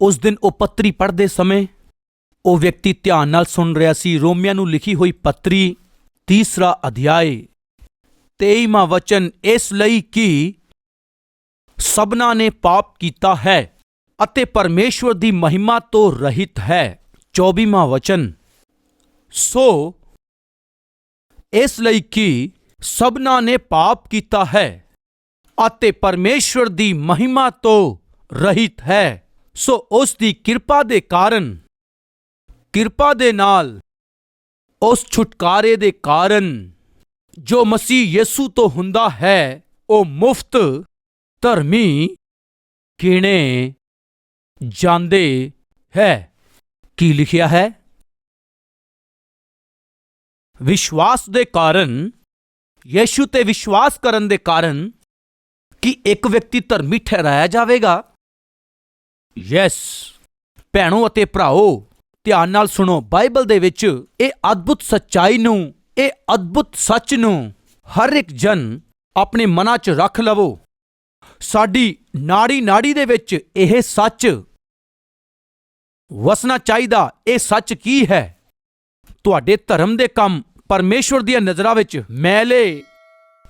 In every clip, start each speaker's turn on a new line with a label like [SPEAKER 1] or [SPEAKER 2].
[SPEAKER 1] ਉਸ ਦਿਨ ਉਹ ਪੱਤਰੀ ਪੜ੍ਹਦੇ ਸਮੇਂ ਉਹ ਵਿਅਕਤੀ ਧਿਆਨ ਨਾਲ ਸੁਣ ਰਿਹਾ ਸੀ, ਰੋਮੀਆਂ ਨੂੰ ਲਿਖੀ ਹੋਈ ਪੱਤਰੀ, ਤੀਸਰਾ ਅਧਿਆਇ। 23ਵਾਂ ਵਚਨ, ਇਸ ਲਈ ਕਿ ਸਭਨਾ ਨੇ ਪਾਪ ਕੀਤਾ ਹੈ ਅਤੇ ਪਰਮੇਸ਼ਵਰ ਦੀ ਮਹਿਮਾ ਤੋਂ ਰਹਿਤ ਹੈ। 24ਵਾਂ ਵਚਨ, ਸੋ ਇਸ ਲਈ ਕਿ ਸਭਨਾ ਨੇ ਪਾਪ ਕੀਤਾ ਹੈ ਅਤੇ ਪਰਮੇਸ਼ਵਰ ਦੀ ਮਹਿਮਾ ਤੋਂ ਰਹਿਤ ਹੈ। ਸੋ ਉਸ ਦੀ ਕਿਰਪਾ ਦੇ ਕਾਰਨ, ਕਿਰਪਾ ਦੇ ਨਾਲ, ਉਸ ਛੁਟਕਾਰੇ ਦੇ ਕਾਰਨ ਜੋ ਮਸੀਹ ਯਿਸੂ ਤੋਂ ਹੁੰਦਾ ਹੈ, ਉਹ ਮੁਫਤ ਧਰਮੀ ਕਿਣੇ ਜਾਂਦੇ ਹੈ? ਕੀ ਲਿਖਿਆ ਹੈ? ਵਿਸ਼ਵਾਸ ਦੇ ਕਾਰਨ, ਯਿਸੂ ਤੇ ਵਿਸ਼ਵਾਸ ਕਰਨ ਦੇ ਕਾਰਨ ਕਿ ਇੱਕ ਵਿਅਕਤੀ ਧਰਮੀ ਠਹਿਰਾਇਆ ਜਾਵੇਗਾ? ਯੈਸ ਭੈਣੋ ਅਤੇ ਭਰਾਓ, ਧਿਆਨ ਨਾਲ ਸੁਣੋ, ਬਾਈਬਲ ਦੇ ਵਿੱਚ ਇਹ ਅਦਭੁਤ ਸੱਚਾਈ ਨੂੰ, ਇਹ ਅਦਭੁਤ ਸੱਚ ਨੂੰ ਹਰ ਇੱਕ ਜਨ ਆਪਣੇ ਮਨਾਂ 'ਚ ਰੱਖ ਲਵੋ। ਸਾਡੀ ਨਾੜੀ ਨਾੜੀ ਦੇ ਵਿੱਚ ਇਹ ਸੱਚ ਵਸਣਾ ਚਾਹੀਦਾ, ਇਹ ਸੱਚ ਕੀ ਹੈ? ਤੁਹਾਡੇ ਧਰਮ ਦੇ ਕੰਮ ਪਰਮੇਸ਼ਵਰ ਦੀਆਂ ਨਜ਼ਰਾਂ ਵਿੱਚ ਮੈਲੇ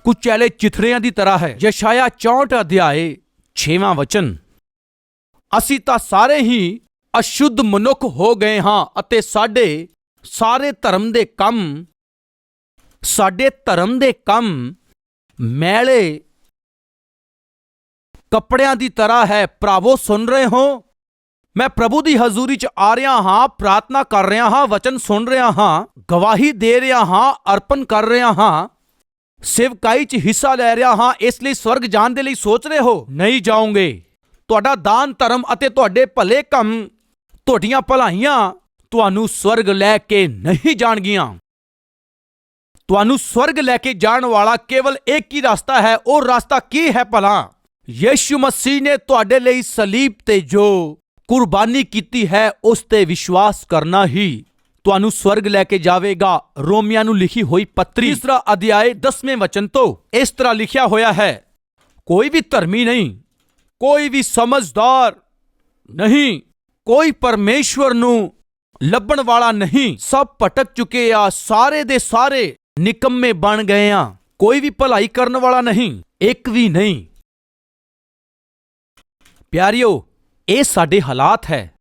[SPEAKER 1] ਕੁਚੈਲੇ ਚਿਥਰਿਆਂ ਦੀ ਤਰ੍ਹਾਂ ਹੈ। ਯਸ਼ਾਇਆ 64 ਅਧਿਆਏ 6ਵਾਂ ਵਚਨ। ਅਸੀਂ ਤਾਂ ਸਾਰੇ ਹੀ ਅਸ਼ੁੱਧ ਮਨੁੱਖ ਹੋ ਗਏ ਹਾਂ ਅਤੇ ਸਾਡੇ ਸਾਰੇ ਧਰਮ ਦੇ ਕੰਮ, ਸਾਡੇ ਧਰਮ ਦੇ ਕੰਮ ਮੈਲੇ ਕੱਪੜਿਆਂ ਦੀ ਤਰ੍ਹਾਂ ਹੈ। ਭਰਾਵੋ, ਸੁਣ ਰਹੇ ਹੋ? ਮੈਂ ਪ੍ਰਭੂ ਦੀ ਹਜ਼ੂਰੀ 'ਚ ਆ ਰਿਹਾ ਹਾਂ, ਪ੍ਰਾਰਥਨਾ ਕਰ ਰਿਹਾ ਹਾਂ, ਵਚਨ ਸੁਣ ਰਿਹਾ ਹਾਂ, ਗਵਾਹੀ ਦੇ ਰਿਹਾ ਹਾਂ, ਅਰਪਣ ਕਰ ਰਿਹਾ ਹਾਂ, ਸੇਵਕਾਈ 'ਚ ਹਿੱਸਾ ਲੈ ਰਿਹਾ ਹਾਂ, ਇਸ ਲਈ ਸਵਰਗ ਜਾਣ ਦੇ ਲਈ ਸੋਚ ਰਹੇ ਹੋ? ਨਹੀਂ ਜਾਓਗੇ। ਤੁਹਾਡਾ ਦਾਨ ਧਰਮ ਅਤੇ ਤੁਹਾਡੇ ਭਲੇ ਕੰਮ ਤੁਹਾਡੀਆਂ ਭਲਾਈਆਂ ਤੁਹਾਨੂੰ ਸਵਰਗ ਲੈ ਕੇ ਨਹੀਂ ਜਾਣਗੀਆਂ। ਤੁਹਾਨੂੰ ਸਵਰਗ ਲੈ ਕੇ ਜਾਣ ਵਾਲਾ ਕੇਵਲ ਇੱਕ ਹੀ ਰਸਤਾ ਹੈ, ਉਹ ਰਸਤਾ ਕੀ ਹੈ ਭਲਾ? ਯੀਸ਼ੂ ਮਸੀਹ ਨੇ ਤੁਹਾਡੇ ਲਈ ਸਲੀਬ ਤੇ ਜੋ ਕੁਰਬਾਨੀ ਕੀਤੀ ਹੈ, ਉਸ ਤੇ ਵਿਸ਼ਵਾਸ ਕਰਨਾ ਹੀ। ਤੁਹਾਨੂੰ ਸਵਰਗ ਲੈ ਕੇ ਜਾਵੇਗਾ, ਰੋਮੀਆਂ ਨੂੰ ਲਿਖੀ ਹੋਈ ਪੱਤਰੀ। ਤੀਸਰਾ ਅਧਿਆਇ 10ਵੇਂ ਵਚਨ ਤੋਂ ਇਸ ਤਰ੍ਹਾਂ ਲਿਖਿਆ ਹੋਇਆ ਹੈ, ਕੋਈ ਵੀ ਧਰਮੀ ਨਹੀਂ ਕੋਈ ਵੀ ਸਮਝਦਾਰ ਨਹੀਂ, ਕੋਈ ਪਰਮੇਸ਼ਵਰ ਨੂੰ ਲੱਭਣ ਵਾਲਾ ਨਹੀਂ। ਸਭ ਭਟਕ ਚੁੱਕੇ ਆ, ਸਾਰੇ ਦੇ ਸਾਰੇ ਨਿਕੰਮੇ ਬਣ ਗਏ ਆ। ਕੋਈ ਵੀ ਭਲਾਈ ਕਰਨ ਵਾਲਾ ਨਹੀਂ, ਇੱਕ ਵੀ ਨਹੀਂ। ਪਿਆਰਿਓ, ਇਹ ਸਾਡੇ ਹਾਲਾਤ ਹੈ।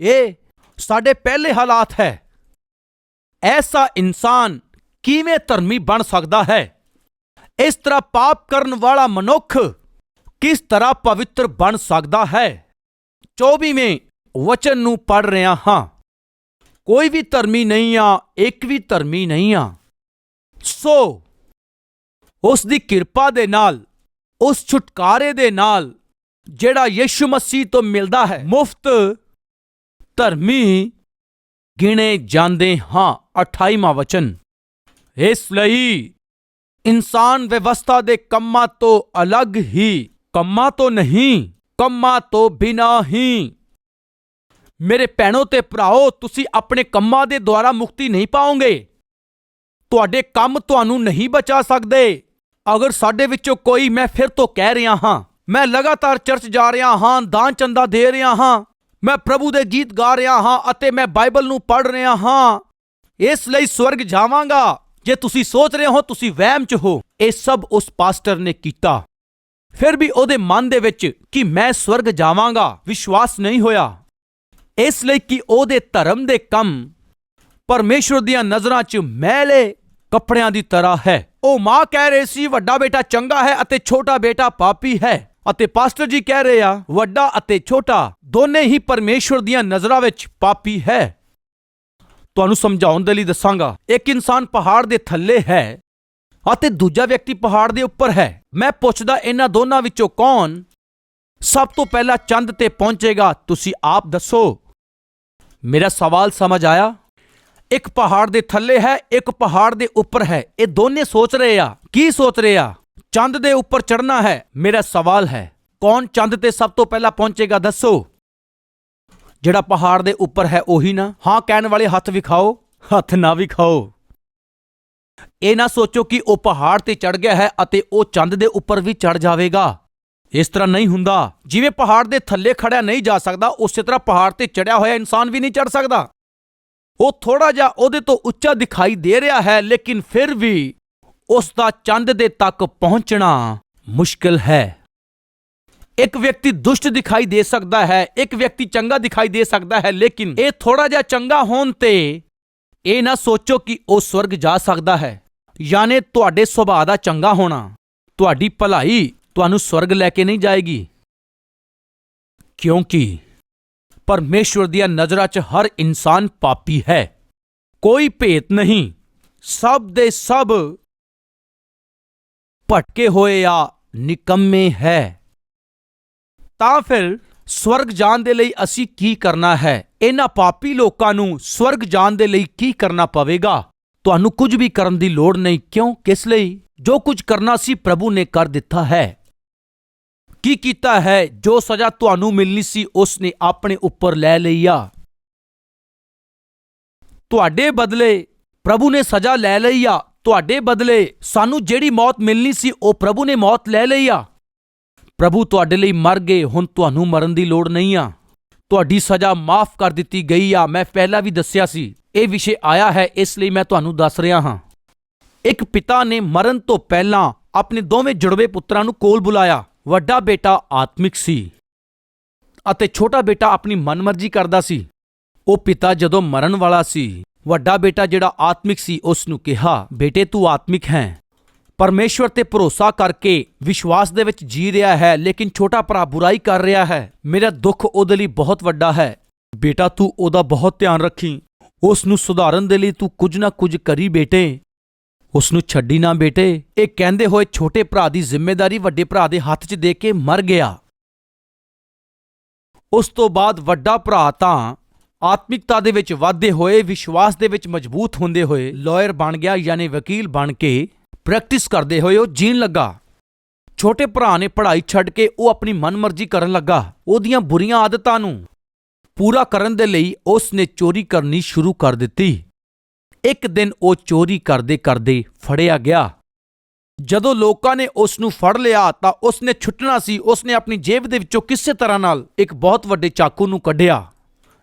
[SPEAKER 1] ਇਹ ਸਾਡੇ ਪਹਿਲੇ ਹਾਲਾਤ ਹੈ। ਐਸਾ ਇਨਸਾਨ ਕਿਵੇਂ ਧਰਮੀ ਬਣ ਸਕਦਾ ਹੈ? ਇਸ ਤਰ੍ਹਾਂ ਪਾਪ ਕਰਨ ਵਾਲਾ ਮਨੁੱਖ ਕਿਸ ਤਰ੍ਹਾਂ ਪਵਿੱਤਰ ਬਣ ਸਕਦਾ ਹੈ? 24ਵੇਂ ਵਚਨ ਨੂੰ ਪੜ ਰਿਹਾ ਹਾਂ। ਕੋਈ ਵੀ ਧਰਮੀ ਨਹੀਂ ਆ, ਇੱਕ ਵੀ ਧਰਮੀ ਨਹੀਂ ਆ। ਸੋ, ਉਸ ਦੀ ਕਿਰਪਾ ਦੇ ਨਾਲ, ਉਸ ਛੁਟਕਾਰੇ ਦੇ ਨਾਲ ਜਿਹੜਾ ਯਿਸੂ ਮਸੀਹ ਤੋਂ ਮਿਲਦਾ ਹੈ, ਮੁਫਤ ਧਰਮੀ ਗਿਣੇ ਜਾਂਦੇ ਹਾਂ। 28ਵਾਂ ਵਚਨ। ਇਸ ਲਈ ਇਨਸਾਨ ਵਿਵਸਥਾ ਦੇ ਕੰਮਾਂ ਤੋਂ ਅਲੱਗ ਹੀ ਕੰਮਾਂ ਤੋਂ ਨਹੀਂ, ਕੰਮਾਂ ਤੋਂ ਬਿਨਾ ਹੀ। ਮੇਰੇ ਭੈਣੋ ਤੇ ਭਰਾਓ, ਤੁਸੀਂ ਆਪਣੇ ਕੰਮਾਂ ਦੇ ਦੁਆਰਾ ਮੁਕਤੀ ਨਹੀਂ ਪਾਓਗੇ। ਤੁਹਾਡੇ ਕੰਮ ਤੁਹਾਨੂੰ ਨਹੀਂ ਬਚਾ ਸਕਦੇ। ਅਗਰ ਸਾਡੇ ਵਿੱਚੋਂ ਕੋਈ ਮੈਂ ਫਿਰ ਤੋਂ ਕਹਿ ਰਿਹਾ ਹਾਂ, ਮੈਂ ਲਗਾਤਾਰ ਚਰਚ ਜਾ ਰਿਹਾ ਹਾਂ, ਦਾਨ ਚੰਦਾ ਦੇ ਰਿਹਾ ਹਾਂ, ਮੈਂ ਪ੍ਰਭੂ ਦੇ ਗੀਤ ਗਾ ਰਿਹਾ ਹਾਂ ਅਤੇ ਮੈਂ ਬਾਈਬਲ ਨੂੰ ਪੜ੍ਹ ਰਿਹਾ ਹਾਂ, ਇਸ ਲਈ ਸਵਰਗ ਜਾਵਾਂਗਾ। ਜੇ ਤੁਸੀਂ ਸੋਚ ਰਹੇ ਹੋ, ਤੁਸੀਂ ਵਹਿਮ 'ਚ ਹੋ। ਇਹ ਸਭ ਉਸ ਪਾਸਟਰ ਨੇ ਕੀਤਾ। ਫਿਰ ਵੀ ਉਹਦੇ ਮਨ ਦੇ ਵਿੱਚ ਕਿ ਮੈਂ ਸਵਰਗ ਜਾਵਾਂਗਾ, ਵਿਸ਼ਵਾਸ ਨਹੀਂ ਹੋਇਆ। ਇਸ ਲਈ ਕਿ ਉਹਦੇ ਧਰਮ ਦੇ ਕੰਮ ਪਰਮੇਸ਼ਵਰ ਦੀਆਂ ਨਜ਼ਰਾਂ 'ਚ ਮੈਲੇ ਕੱਪੜਿਆਂ ਦੀ ਤਰ੍ਹਾਂ ਹੈ। ਉਹ ਮਾਂ ਕਹਿ ਰਹੀ ਸੀ, ਵੱਡਾ ਬੇਟਾ ਚੰਗਾ ਹੈ ਅਤੇ ਛੋਟਾ ਬੇਟਾ ਪਾਪੀ ਹੈ। ਅਤੇ ਪਾਸਟਰ ਜੀ ਕਹਿ ਰਹੇ ਆ, ਵੱਡਾ ਅਤੇ ਛੋਟਾ ਦੋਨੇ ਹੀ ਪਰਮੇਸ਼ਵਰ ਦੀਆਂ ਨਜ਼ਰਾਂ ਵਿੱਚ ਪਾਪੀ ਹੈ। ਤੁਹਾਨੂੰ ਸਮਝਾਉਣ ਦੇ ਲਈ ਦੱਸਾਂਗਾ, ਇੱਕ ਇਨਸਾਨ ਪਹਾੜ ਦੇ ਥੱਲੇ ਹੈ ਅਤੇ ਦੂਜਾ ਵਿਅਕਤੀ ਪਹਾੜ ਦੇ ਉੱਪਰ ਹੈ। ਮੈਂ ਪੁੱਛਦਾ ਇਹਨਾਂ ਦੋਨਾਂ ਵਿੱਚੋਂ ਕੌਣ ਸਭ ਤੋਂ ਪਹਿਲਾਂ ਚੰਦ ਤੇ ਪਹੁੰਚੇਗਾ, ਤੁਸੀਂ ਆਪ ਦੱਸੋ। ਮੇਰਾ ਸਵਾਲ ਸਮਝ ਆਇਆ? ਇੱਕ ਪਹਾੜ ਦੇ ਥੱਲੇ ਹੈ, ਇੱਕ ਪਹਾੜ ਦੇ ਉੱਪਰ ਹੈ। ਇਹ ਦੋਨੇ ਸੋਚ ਰਹੇ ਆ। ਕੀ ਸੋਚ ਰਹੇ ਆ? ਚੰਦ ਦੇ ਉੱਪਰ ਚੜਨਾ ਹੈ, ਮੇਰਾ ਸਵਾਲ ਹੈ। ਕੌਣ ਚੰਦ ਤੇ ਸਭ ਤੋਂ ਪਹਿਲਾਂ ਪਹੁੰਚੇਗਾ, ਦੱਸੋ। ਜਿਹੜਾ ਪਹਾੜ ਦੇ ਉੱਪਰ ਹੈ, ਉਹੀ ਨਾ? ਹਾਂ, ਕਹਿਣ ਵਾਲੇ ਹੱਥ ਵਿਖਾਓ ਹੱਥ ਨਾ ਵਿਖਾਓ ਇਹ ਨਾ ਸੋਚੋ ਕਿ ਉਹ ਪਹਾੜ ਤੇ ਚੜ ਗਿਆ ਹੈ ਅਤੇ ਉਹ ਚੰਦ ਦੇ ਉੱਪਰ ਵੀ ਚੜ ਜਾਵੇਗਾ। ਇਸ ਤਰ੍ਹਾਂ ਨਹੀਂ ਹੁੰਦਾ। ਜਿਵੇਂ ਪਹਾੜ ਦੇ ਥੱਲੇ ਖੜਿਆ ਨਹੀਂ ਜਾ ਸਕਦਾ, ਉਸੇ ਤਰ੍ਹਾਂ ਪਹਾੜ ਤੇ ਚੜਿਆ ਹੋਇਆ ਇਨਸਾਨ ਵੀ ਨਹੀਂ ਚੜ ਸਕਦਾ। ਉਹ ਥੋੜਾ ਜਿਹਾ ਉਹਦੇ ਤੋਂ ਉੱਚਾ ਦਿਖਾਈ ਦੇ ਰਿਹਾ ਹੈ, ਲੇਕਿਨ ਫਿਰ ਵੀ ਉਸ ਦਾ ਚੰਦ ਦੇ ਤੱਕ ਪਹੁੰਚਣਾ ਮੁਸ਼ਕਲ ਹੈ। ਇੱਕ ਵਿਅਕਤੀ ਦੁਸ਼ਟ ਦਿਖਾਈ ਦੇ ਸਕਦਾ ਹੈ, ਇੱਕ ਵਿਅਕਤੀ ਚੰਗਾ ਦਿਖਾਈ ਦੇ ਸਕਦਾ ਹੈ, ਲੇਕਿਨ ਇਹ ਥੋੜਾ ਜਿਹਾ ਚੰਗਾ ਹੋਣ ਤੇ ਇਹ ਨਾ ਸੋਚੋ ਕਿ ਉਹ ਸਵਰਗ ਜਾ ਸਕਦਾ ਹੈ। ਯਾਨੀ ਤੁਹਾਡੇ ਸੁਭਾਅ ਦਾ ਚੰਗਾ ਹੋਣਾ। ਤੁਹਾਡੀ ਭਲਾਈ ਤੁਹਾਨੂੰ ਸਵਰਗ ਲੈ ਕੇ ਨਹੀਂ ਜਾਏਗੀ। ਕਿਉਂਕਿ ਪਰਮੇਸ਼ਵਰ ਦੀਆਂ ਨਜ਼ਰਾਂ 'ਚ ਹਰ ਇਨਸਾਨ ਪਾਪੀ ਹੈ। ਕੋਈ ਭੇਤ ਨਹੀਂ। ਸਭ ਦੇ ਸਭ ਭਟਕੇ ਹੋਏ ਆ, ਨਿਕੰਮੇ ਹੈ। ਤਾਂ ਫਿਰ ਸਵਰਗ ਜਾਣ ਦੇ ਲਈ ਅਸੀਂ ਕੀ ਕਰਨਾ ਹੈ? ਇਹਨਾਂ ਪਾਪੀ ਲੋਕਾਂ ਨੂੰ ਸਵਰਗ ਜਾਣ ਦੇ ਲਈ ਕੀ ਕਰਨਾ ਪਵੇਗਾ? ਤੁਹਾਨੂੰ ਕੁਝ ਵੀ ਕਰਨ ਦੀ ਲੋੜ ਨਹੀਂ, ਕਿਉਂ? ਕਿਸ ਲਈ? ਜੋ ਕੁਝ ਕਰਨਾ ਸੀ ਪ੍ਰਭੂ ਨੇ ਕਰ ਦਿੱਤਾ ਹੈ। ਕੀ ਕੀਤਾ ਹੈ? ਜੋ ਸਜ਼ਾ ਤੁਹਾਨੂੰ ਮਿਲਣੀ ਸੀ, ਉਸ ਨੇ ਆਪਣੇ ਉੱਪਰ ਲੈ ਲਈ ਆ। ਤੁਹਾਡੇ ਬਦਲੇ ਪ੍ਰਭੂ ਨੇ ਸਜ਼ਾ ਲੈ ਲਈ ਆ। ਤੁਹਾਡੇ ਬਦਲੇ ਸਾਨੂੰ ਜਿਹੜੀ ਮੌਤ ਮਿਲਣੀ ਸੀ, ਉਹ ਪ੍ਰਭੂ ਨੇ ਮੌਤ ਲੈ ਲਈ ਆ। ਪ੍ਰਭੂ ਤੁਹਾਡੇ ਲਈ ਮਰ ਗਏ, ਹੁਣ ਤੁਹਾਨੂੰ ਮਰਨ ਦੀ ਲੋੜ ਨਹੀਂ ਆ। ਤੁਹਾਡੀ ਸਜ਼ਾ ਮਾਫ ਕਰ ਦਿੱਤੀ ਗਈ ਆ। ਮੈਂ ਪਹਿਲਾਂ ਵੀ ਦੱਸਿਆ ਸੀ। ਇਹ ਵਿਸ਼ੇ ਆਇਆ ਹੈ, ਇਸ ਲਈ ਮੈਂ ਤੁਹਾਨੂੰ ਦੱਸ ਰਿਹਾ ਹਾਂ। ਇੱਕ ਪਿਤਾ ਨੇ ਮਰਨ ਤੋਂ ਪਹਿਲਾਂ ਆਪਣੇ ਦੋਵੇਂ ਜੁੜਵੇ ਪੁੱਤਰਾਂ ਨੂੰ ਕੋਲ ਬੁਲਾਇਆ। ਵੱਡਾ ਬੇਟਾ ਆਤਮਿਕ ਸੀ ਅਤੇ ਛੋਟਾ ਬੇਟਾ ਆਪਣੀ ਮਨਮਰਜ਼ੀ ਕਰਦਾ ਸੀ। ਉਹ ਪਿਤਾ ਜਦੋਂ ਮਰਨ ਵਾਲਾ ਸੀ, ਵੱਡਾ ਬੇਟਾ ਜਿਹੜਾ ਆਤਮਿਕ ਸੀ ਉਸ ਨੂੰ ਕਿਹਾ, ਬੇਟੇ, ਤੂੰ ਆਤਮਿਕ ਹੈ। ਪਰਮੇਸ਼ਵਰ ਤੇ ਭਰੋਸਾ ਕਰਕੇ ਵਿਸ਼ਵਾਸ ਦੇ ਵਿੱਚ ਜੀ ਰਿਹਾ ਹੈ, ਲੇਕਿਨ ਛੋਟਾ ਭਰਾ ਬੁਰਾਈ ਕਰ ਰਿਹਾ ਹੈ। ਮੇਰਾ ਦੁੱਖ ਉਹਦੇ ਲਈ ਬਹੁਤ ਵੱਡਾ ਹੈ। ਬੇਟਾ, ਤੂੰ ਉਹਦਾ ਬਹੁਤ ਧਿਆਨ ਰੱਖੀ। ਉਸ ਨੂੰ ਸੁਧਾਰਨ ਦੇ ਲਈ ਤੂੰ ਕੁਝ ਨਾ ਕੁਝ ਕਰੀ ਬੇਟੇ। ਉਸ ਨੂੰ ਛੱਡੀ ਨਾ ਬੇਟੇ। ਇਹ ਕਹਿੰਦੇ ਹੋਏ ਛੋਟੇ ਭਰਾ ਦੀ ਜ਼ਿੰਮੇਵਾਰੀ ਵੱਡੇ ਭਰਾ ਦੇ ਹੱਥ 'ਚ ਦੇ ਕੇ ਮਰ ਗਿਆ। ਉਸ ਤੋਂ ਬਾਅਦ ਵੱਡਾ ਭਰਾ ਤਾਂ ਆਤਮਿਕਤਾ ਦੇ ਵਿੱਚ ਵਾਧੇ ਹੋਏ, ਵਿਸ਼ਵਾਸ ਦੇ ਵਿੱਚ ਮਜ਼ਬੂਤ ਹੁੰਦੇ ਹੋਏ ਲਾਇਰ ਬਣ ਗਿਆ, ਯਾਨੀ ਵਕੀਲ ਬਣ ਕੇ ਪ੍ਰੈਕਟਿਸ ਕਰਦੇ ਹੋਏ ਉਹ ਜੀਣ ਲੱਗਾ। ਛੋਟੇ ਭਰਾ ਨੇ ਪੜ੍ਹਾਈ ਛੱਡ ਕੇ ਉਹ ਆਪਣੀ ਮਨਮਰਜ਼ੀ ਕਰਨ ਲੱਗਾ, ਉਹਦੀਆਂ ਬੁਰੀਆਂ ਆਦਤਾਂ ਨੂੰ ਪੂਰਾ ਕਰਨ ਦੇ ਲਈ ਉਸ ਨੇ ਚੋਰੀ ਕਰਨੀ ਸ਼ੁਰੂ ਕਰ ਦਿੱਤੀ। ਇੱਕ ਦਿਨ ਉਹ ਚੋਰੀ ਕਰਦੇ ਕਰਦੇ ਫੜਿਆ ਗਿਆ। ਜਦੋਂ ਲੋਕਾਂ ਨੇ ਉਸ ਨੂੰ ਫੜ ਲਿਆ ਤਾਂ ਉਸ ਨੇ ਛੁੱਟਣਾ ਸੀ। ਉਸ ਨੇ ਆਪਣੀ ਜੇਬ ਦੇ ਵਿੱਚੋਂ ਕਿਸੇ ਤਰ੍ਹਾਂ ਨਾਲ ਇੱਕ ਬਹੁਤ ਵੱਡੇ ਚਾਕੂ ਨੂੰ ਕੱਢਿਆ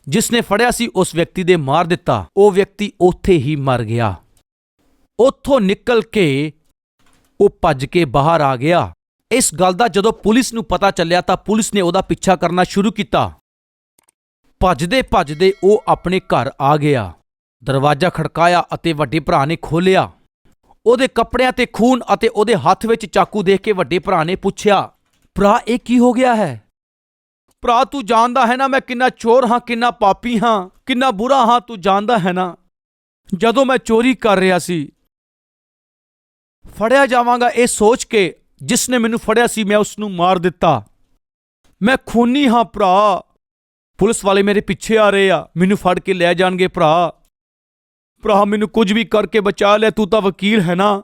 [SPEAKER 1] ਜਿਸ ਨੇ ਫੜਿਆ ਸੀ, ਉਸ ਵਿਅਕਤੀ ਦੇ ਮਾਰ ਦਿੱਤਾ। ਉਹ ਵਿਅਕਤੀ ਉੱਥੇ ਹੀ ਮਰ ਗਿਆ। ਉੱਥੋਂ ਨਿਕਲ ਕੇ ਉਹ ਭੱਜ ਕੇ ਬਾਹਰ ਆ ਗਿਆ। ਇਸ ਗੱਲ ਦਾ ਜਦੋਂ ਪੁਲਿਸ ਨੂੰ ਪਤਾ ਚੱਲਿਆ ਤਾਂ ਪੁਲਿਸ ਨੇ ਉਹਦਾ ਪਿੱਛਾ ਕਰਨਾ ਸ਼ੁਰੂ ਕੀਤਾ। ਭੱਜਦੇ ਭੱਜਦੇ ਉਹ ਆਪਣੇ ਘਰ ਆ ਗਿਆ। ਦਰਵਾਜ਼ਾ ਖੜਕਾਇਆ ਅਤੇ ਵੱਡੇ ਭਰਾ ਨੇ ਖੋਲ੍ਹਿਆ। ਉਹਦੇ ਕੱਪੜਿਆਂ ਤੇ ਖੂਨ ਅਤੇ ਉਹਦੇ ਹੱਥ ਵਿੱਚ ਚਾਕੂ ਦੇਖ ਕੇ ਵੱਡੇ ਭਰਾ ਨੇ ਪੁੱਛਿਆ, ਭਰਾ, ਇਹ ਕੀ ਹੋ ਗਿਆ ਹੈ? ਭਰਾ, ਤੂੰ ਜਾਣਦਾ ਹੈ ਨਾ ਮੈਂ ਕਿੰਨਾ ਚੋਰ ਹਾਂ, ਕਿੰਨਾ ਪਾਪੀ ਹਾਂ, ਕਿੰਨਾ ਬੁਰਾ ਹਾਂ, ਤੂੰ ਜਾਣਦਾ ਹੈ ਨਾ। ਜਦੋਂ ਮੈਂ ਚੋਰੀ ਕਰ ਰਿਹਾ ਸੀ ਫੜਿਆ ਜਾਵਾਂਗਾ ਇਹ ਸੋਚ ਕੇ ਜਿਸ ਨੇ ਮੈਨੂੰ ਫੜਿਆ ਸੀ, ਮੈਂ ਉਸ ਨੂੰ ਮਾਰ ਦਿੱਤਾ। ਮੈਂ ਖੂਨੀ ਹਾਂ ਭਰਾ। ਪੁਲਿਸ ਵਾਲੇ ਮੇਰੇ ਪਿੱਛੇ ਆ ਰਹੇ ਆ। ਮੈਨੂੰ ਫੜ ਕੇ ਲੈ ਜਾਣਗੇ ਭਰਾ। ਭਰਾ, ਮੈਨੂੰ ਕੁਝ ਵੀ ਕਰਕੇ ਬਚਾ ਲੈ, ਤੂੰ ਤਾਂ ਵਕੀਲ ਹੈ ਨਾ।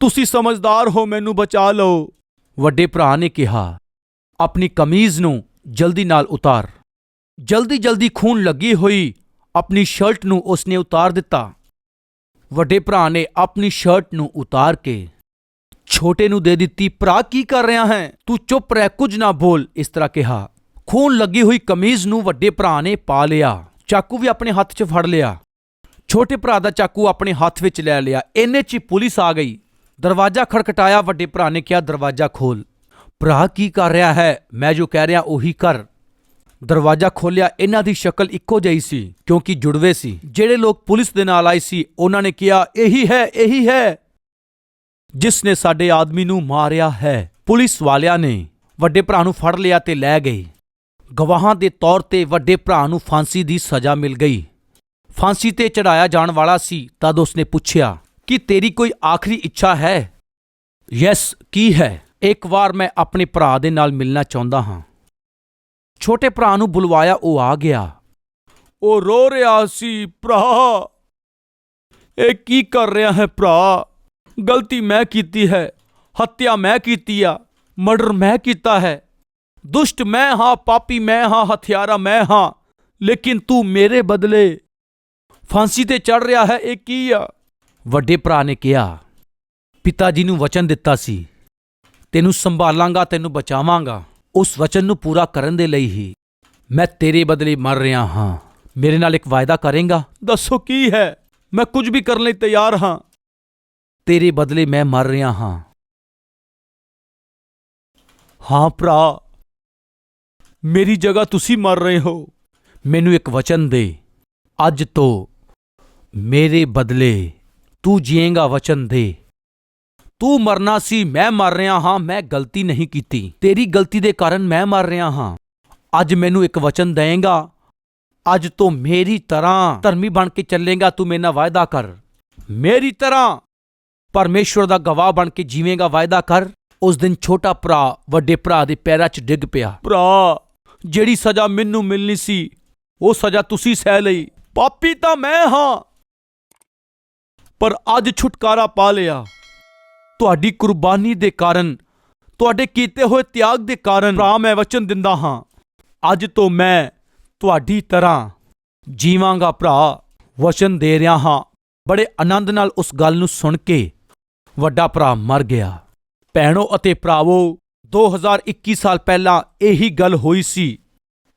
[SPEAKER 1] ਤੁਸੀਂ ਸਮਝਦਾਰ ਹੋ, ਮੈਨੂੰ ਬਚਾ ਲਓ। ਵੱਡੇ ਭਰਾ ਨੇ ਕਿਹਾ, ਆਪਣੀ ਕਮੀਜ਼ ਨੂੰ ਜਲਦੀ ਨਾਲ ਉਤਾਰ। ਜਲਦੀ ਜਲਦੀ ਖੂਨ ਲੱਗੀ ਹੋਈ ਆਪਣੀ ਸ਼ਰਟ ਨੂੰ ਉਸਨੇ ਉਤਾਰ ਦਿੱਤਾ। ਵੱਡੇ ਭਰਾ ਨੇ ਆਪਣੀ ਸ਼ਰਟ ਨੂੰ ਉਤਾਰ ਕੇ ਛੋਟੇ ਨੂੰ ਦੇ ਦਿੱਤੀ, ਭਰਾ, ਕੀ ਕਰ ਰਿਹਾ ਹੈ? ਤੂੰ ਚੁੱਪ ਰਹਿ, ਕੁਝ ਨਾ ਬੋਲ, ਇਸ ਤਰ੍ਹਾਂ ਕਿਹਾ। ਖੂਨ ਲੱਗੀ ਹੋਈ ਕਮੀਜ਼ ਨੂੰ ਵੱਡੇ ਭਰਾ ਨੇ ਪਾ ਲਿਆ। ਚਾਕੂ ਵੀ ਆਪਣੇ ਹੱਥ 'ਚ ਫੜ ਲਿਆ। ਛੋਟੇ ਭਰਾ ਦਾ ਚਾਕੂ ਆਪਣੇ ਹੱਥ ਵਿੱਚ ਲੈ ਲਿਆ। ਇੰਨੇ 'ਚ ਹੀ ਪੁਲਿਸ ਆ ਗਈ। ਦਰਵਾਜ਼ਾ ਖੜਕਟਾਇਆ ਵੱਡੇ ਭਰਾ ਨੇ ਕਿਹਾ, ਦਰਵਾਜ਼ਾ ਖੋਲ। ਭਰਾ, ਕੀ ਕਰ ਰਿਹਾ ਹੈ? ਮੈਂ ਜੋ ਕਹਿ ਰਿਹਾ, ਉਹੀ ਕਰ। ਦਰਵਾਜ਼ਾ ਖੋਲ੍ਹਿਆ, ਇਹਨਾਂ ਦੀ ਸ਼ਕਲ ਇੱਕੋ ਜਿਹੀ ਸੀ, ਕਿਉਂਕਿ ਜੁੜਵੇ ਸੀ। ਜਿਹੜੇ ਲੋਕ ਪੁਲਿਸ ਦੇ ਨਾਲ ਆਏ ਸੀ, ਉਹਨਾਂ ਨੇ ਕਿਹਾ, ਇਹੀ ਹੈ ਇਹੀ ਹੈ। ਜਿਸ ਨੇ ਸਾਡੇ ਆਦਮੀ ਨੂੰ ਮਾਰਿਆ ਹੈ, ਪੁਲਿਸ ਵਾਲਿਆਂ ਨੇ। ਵੱਡੇ ਭਰਾ ਨੂੰ ਫੜ ਲਿਆ ਤੇ ਲੈ ਗਏ। ਗਵਾਹਾਂ ਦੇ ਤੌਰ ਤੇ ਵੱਡੇ ਭਰਾ ਨੂੰ ਫਾਂਸੀ ਦੀ ਸਜ਼ਾ ਮਿਲ ਗਈ। ਫਾਂਸੀ ਤੇ ਚੜਾਇਆ ਜਾਣ ਵਾਲਾ ਸੀ, ਤਦ ਉਸਨੇ ਪੁੱਛਿਆ, ਕਿ ਤੇਰੀ ਕੋਈ ਆਖਰੀ ਇੱਛਾ ਹੈ? ਯੈਸ, ਕੀ ਹੈ? ਇੱਕ ਵਾਰ ਮੈਂ ਆਪਣੇ ਭਰਾ ਦੇ ਨਾਲ ਮਿਲਣਾ ਚਾਹੁੰਦਾ ਹਾਂ। ਛੋਟੇ ਭਰਾ ਨੂੰ ਬੁਲਵਾਇਆ ਉਹ ਆ ਗਿਆ। ਉਹ ਰੋ ਰਿਹਾ ਸੀ ਭਰਾ। ਇਹ ਕੀ ਕਰ ਰਿਹਾ ਹੈ ਭਰਾ? ਗਲਤੀ ਮੈਂ ਕੀਤੀ ਹੈ ਹੱਤਿਆ ਮੈਂ ਕੀਤੀ ਆ ਮਰਡਰ ਮੈਂ ਕੀਤਾ ਹੈ। ਦੁਸ਼ਟ ਮੈਂ ਹਾਂ ਪਾਪੀ ਮੈਂ ਹਾਂ ਹਥਿਆਰਾ ਮੈਂ ਹਾਂ ਲੇਕਿਨ ਤੂੰ ਮੇਰੇ ਬਦਲੇ ਫਾਂਸੀ ਤੇ ਚੜ ਰਿਹਾ ਹੈ ਇਹ ਕੀ ਆ? ਵੱਡੇ ਭਰਾ ਨੇ ਕਿਹਾ ਪਿਤਾ ਜੀ ਨੂੰ ਵਚਨ ਦਿੱਤਾ ਸੀ ਤੈਨੂੰ ਸੰਭਾਲਾਂਗਾ ਤੈਨੂੰ ਬਚਾਵਾਂਗਾ। ਉਸ ਵਚਨ ਨੂੰ ਪੂਰਾ ਕਰਨ ਦੇ ਲਈ ਹੀ ਮੈਂ ਤੇਰੇ ਬਦਲੇ ਮਰ ਰਿਹਾ ਹਾਂ। ਮੇਰੇ ਨਾਲ ਇੱਕ ਵਾਅਦਾ ਕਰੇਂਗਾ? ਦੱਸੋ ਕੀ ਹੈ? ਮੈਂ ਕੁਝ ਵੀ ਕਰਨ ਲਈ ਤਿਆਰ ਹਾਂ। ਤੇਰੇ ਬਦਲੇ ਮੈਂ ਮਰ ਰਿਹਾ ਹਾਂ। ਹਾਂ ਭਰਾ ਮੇਰੀ ਜਗ੍ਹਾ ਤੁਸੀਂ ਮਰ ਰਹੇ ਹੋ। ਮੈਨੂੰ ਇੱਕ ਵਚਨ ਦੇ। ਅੱਜ ਤੋਂ ਮੇਰੇ ਬਦਲੇ ਤੂੰ ਜੀਏਗਾ ਵਚਨ ਦੇ। ਤੂੰ ਮਰਨਾ ਸੀ, ਮੈਂ ਮਰ ਰਿਹਾ ਹਾਂ, ਮੈਂ ਗਲਤੀ ਨਹੀਂ ਕੀਤੀ। ਤੇਰੀ ਗਲਤੀ ਦੇ ਕਾਰਨ ਮੈਂ ਮਰ ਰਿਹਾ ਹਾਂ। ਅੱਜ ਮੈਨੂੰ ਇੱਕ ਵਚਨ ਦੇਏਗਾ ਅੱਜ ਤੋਂ ਮੇਰੀ ਤਰ੍ਹਾਂ ਧਰਮੀ ਬਣ ਕੇ ਚੱਲੇਗਾ, ਤੂੰ ਮੇਰੇ ਨਾਲ ਵਾਅਦਾ ਕਰ। ਮੇਰੀ ਤਰ੍ਹਾਂ ਪਰਮੇਸ਼ਵਰ ਦਾ ਗਵਾਹ ਬਣ ਕੇ ਜੀਵੇਂਗਾ, ਵਾਅਦਾ ਕਰ। ਉਸ ਦਿਨ ਛੋਟਾ ਭਰਾ ਵੱਡੇ ਭਰਾ ਦੇ ਪੈਰਾਂ 'ਚ ਡਿੱਗ ਪਿਆ। ਭਰਾ, ਜਿਹੜੀ ਸਜ਼ਾ ਮੈਨੂੰ ਮਿਲਣੀ ਸੀ, ਉਹ ਸਜ਼ਾ ਤੁਸੀਂ ਸਹਿ ਲਈ। ਪਾਪੀ ਤਾਂ ਮੈਂ ਹਾਂ, ਪਰ ਅੱਜ ਛੁਟਕਾਰਾ ਪਾ ਲਿਆ। ਤੁਹਾਡੀ ਕੁਰਬਾਨੀ ਦੇ ਕਾਰਨ, ਤੁਹਾਡੇ ਕੀਤੇ ਹੋਏ ਤਿਆਗ ਦੇ ਕਾਰਨ ਭਰਾ ਮੈਂ ਵਚਨ ਦਿੰਦਾ ਹਾਂ। ਅੱਜ ਤੋਂ ਮੈਂ ਤੁਹਾਡੀ ਤਰ੍ਹਾਂ ਜੀਵਾਂਗਾ ਭਰਾ ਵਚਨ ਦੇ ਰਿਹਾ ਹਾਂ। ਬੜੇ ਆਨੰਦ ਨਾਲ ਉਸ ਗੱਲ ਨੂੰ ਸੁਣ ਕੇ ਵੱਡਾ ਭਰਾ ਮਰ ਗਿਆ। ਭੈਣੋ ਅਤੇ ਭਰਾਵੋ 2021 ਸਾਲ ਪਹਿਲਾਂ ਇਹੀ ਗੱਲ ਹੋਈ ਸੀ।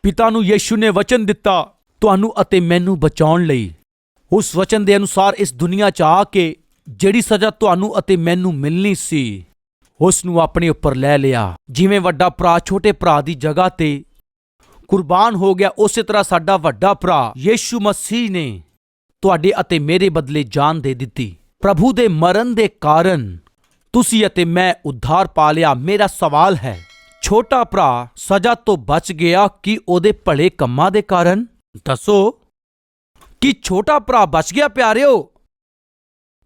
[SPEAKER 1] ਪਿਤਾ ਨੂੰ ਯੀਸ਼ੂ ਨੇ ਵਚਨ ਦਿੱਤਾ, ਤੁਹਾਨੂੰ ਅਤੇ ਮੈਨੂੰ ਬਚਾਉਣ ਲਈ। ਉਸ ਵਚਨ ਦੇ ਅਨੁਸਾਰ ਇਸ ਦੁਨੀਆ 'ਚ ਆ ਕੇ ਜਿਹੜੀ ਸਜ਼ਾ ਤੁਹਾਨੂੰ ਅਤੇ ਮੈਨੂੰ ਮਿਲਣੀ ਸੀ ਉਸ ਨੂੰ ਆਪਣੇ ਉੱਪਰ ਲੈ ਲਿਆ। ਜਿਵੇਂ ਵੱਡਾ ਭਰਾ ਛੋਟੇ ਭਰਾ ਦੀ ਜਗ੍ਹਾ ਤੇ ਕੁਰਬਾਨ ਹੋ ਗਿਆ, ਉਸੇ ਤਰ੍ਹਾਂ ਸਾਡਾ ਵੱਡਾ ਭਰਾ ਯੀਸ਼ੂ ਮਸੀਹ ਨੇ ਤੁਹਾਡੇ ਅਤੇ ਮੇਰੇ ਬਦਲੇ ਜਾਨ ਦੇ ਦਿੱਤੀ। ਪ੍ਰਭੂ ਦੇ ਮਰਨ ਦੇ ਕਾਰਨ ਤੁਸੀਂ ਅਤੇ ਮੈਂ ਉਧਾਰ ਪਾ ਲਿਆ। ਮੇਰਾ ਸਵਾਲ ਹੈ, ਛੋਟਾ ਭਰਾ ਸਜ਼ਾ ਤੋਂ ਬਚ ਗਿਆ ਕਿ ਉਹਦੇ ਭਲੇ ਕੰਮਾਂ ਦੇ ਕਾਰਨ? ਦੱਸੋ ਕਿ ਛੋਟਾ ਭਰਾ ਬਚ ਗਿਆ, ਪਿਆਰਿਓ?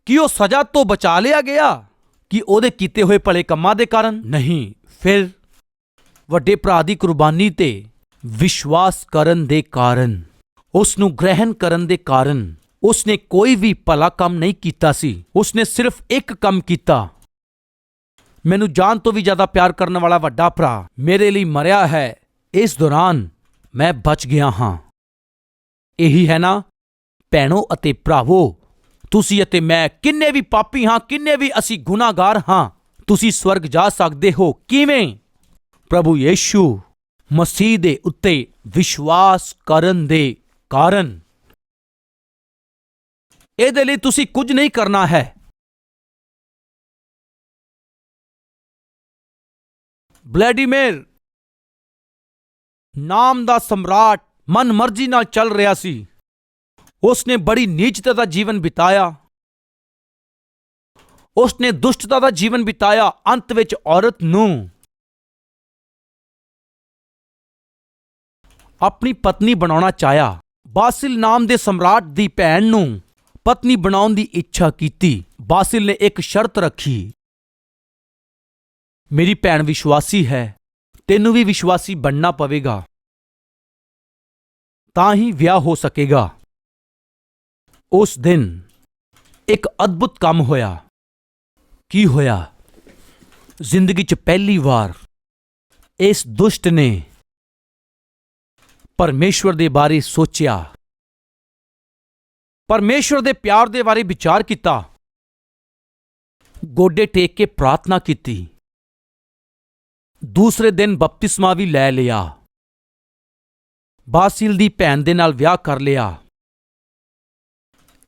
[SPEAKER 1] ਕਿ ਉਹ ਸਜ਼ਾ ਤੋਂ ਬਚਾ ਲਿਆ ਗਿਆ? ਕਿ ਉਹਦੇ ਕੀਤੇ ਹੋਏ ਭਲੇ ਕੰਮਾਂ ਦੇ ਕਾਰਨ? ਨਹੀਂ। ਫਿਰ ਵੱਡੇ ਭਰਾ ਦੀ ਕੁਰਬਾਨੀ ਤੇ ਵਿਸ਼ਵਾਸ ਕਰਨ ਦੇ ਕਾਰਨ ਉਸ ਨੂੰ ਗ੍ਰਹਿਣ ਕਰਨ ਦੇ ਕਾਰਨ ਉਸ ਨੇ ਕੋਈ ਵੀ ਭਲਾ ਕੰਮ ਨਹੀਂ ਕੀਤਾ ਸੀ। ਉਸ ਨੇ ਸਿਰਫ ਇੱਕ ਕੰਮ ਕੀਤਾ। ਮੈਨੂੰ ਜਾਨ ਤੋਂ ਵੀ ਜ਼ਿਆਦਾ ਪਿਆਰ ਕਰਨ ਵਾਲਾ ਵੱਡਾ ਭਰਾ ਮੇਰੇ ਲਈ ਮਰਿਆ ਹੈ। ਇਸ ਦੌਰਾਨ ਮੈਂ ਬਚ ਗਿਆ ਹਾਂ। ਇਹੀ ਹੈ ਨਾ ਭੈਣੋ ਅਤੇ ਭਰਾਵੋ ਤੁਸੀਂ ਅਤੇ ਮੈਂ ਕਿੰਨੇ ਵੀ ਪਾਪੀ ਹਾਂ, ਕਿੰਨੇ ਵੀ ਅਸੀਂ ਗੁਨਾਹਗਾਰ ਹਾਂ, ਤੁਸੀਂ ਸਵਰਗ ਜਾ ਸਕਦੇ ਹੋ ਕਿਵੇਂ? ਪ੍ਰਭੂ ਯੇਸ਼ੂ ਮਸੀਹ ਦੇ ਉੱਤੇ ਵਿਸ਼ਵਾਸ ਕਰਨ ਦੇ ਕਾਰਨ। ਇਹਦੇ ਲਈ ਤੁਸੀਂ ਕੁਝ ਨਹੀਂ ਕਰਨਾ ਹੈ। ਬਲੈਡੀਮੇਰ ਨਾਮ ਦਾ ਸਮਰਾਟ ਮਨ ਮਰਜ਼ੀ ਨਾਲ ਚੱਲ ਰਿਹਾ ਸੀ। ਉਸ ਨੇ ਬੜੀ ਨੀਚਤਾ ਦਾ ਜੀਵਨ ਬਿਤਾਇਆ। ਉਸ ਨੇ ਦੁਸ਼ਟਤਾ ਦਾ ਜੀਵਨ ਬਿਤਾਇਆ ਅੰਤ ਵਿੱਚ ਔਰਤ ਨੂੰ। ਆਪਣੀ ਪਤਨੀ ਬਣਾਉਣਾ ਚਾਹਿਆ। ਬਾਸਿਲ ਨਾਮ ਦੇ ਸਮਰਾਟ ਦੀ ਭੈਣ ਨੂੰ ਪਤਨੀ ਬਣਾਉਣ ਦੀ ਇੱਛਾ ਕੀਤੀ। ਬਾਸਿਲ ਨੇ ਇੱਕ ਸ਼ਰਤ ਰੱਖੀ। ਮੇਰੀ ਭੈਣ ਵਿਸ਼ਵਾਸੀ ਹੈ। ਤੈਨੂੰ ਵੀ ਵਿਸ਼ਵਾਸੀ ਬਣਨਾ ਪਵੇਗਾ। ਤਾਂ ਹੀ ਵਿਆਹ ਹੋ ਸਕੇਗਾ। ਉਸ ਦਿਨ ਇੱਕ ਅਦਭੁਤ ਕੰਮ ਹੋਇਆ। ਕੀ ਹੋਇਆ? ਜ਼ਿੰਦਗੀ 'ਚ ਪਹਿਲੀ ਵਾਰ ਇਸ ਦੁਸ਼ਟ ਨੇ ਪਰਮੇਸ਼ਵਰ ਦੇ ਬਾਰੇ ਸੋਚਿਆ। ਪਰਮੇਸ਼ਵਰ ਦੇ ਪਿਆਰ ਦੇ ਬਾਰੇ ਵਿਚਾਰ ਕੀਤਾ। ਗੋਡੇ ਟੇਕ ਕੇ ਪ੍ਰਾਰਥਨਾ ਕੀਤੀ। ਦੂਸਰੇ ਦਿਨ ਬਪਤਿਸਮਾ ਵੀ ਲੈ ਲਿਆ। ਬਾਸਿਲ ਦੀ ਭੈਣ ਦੇ ਨਾਲ ਵਿਆਹ ਕਰ ਲਿਆ।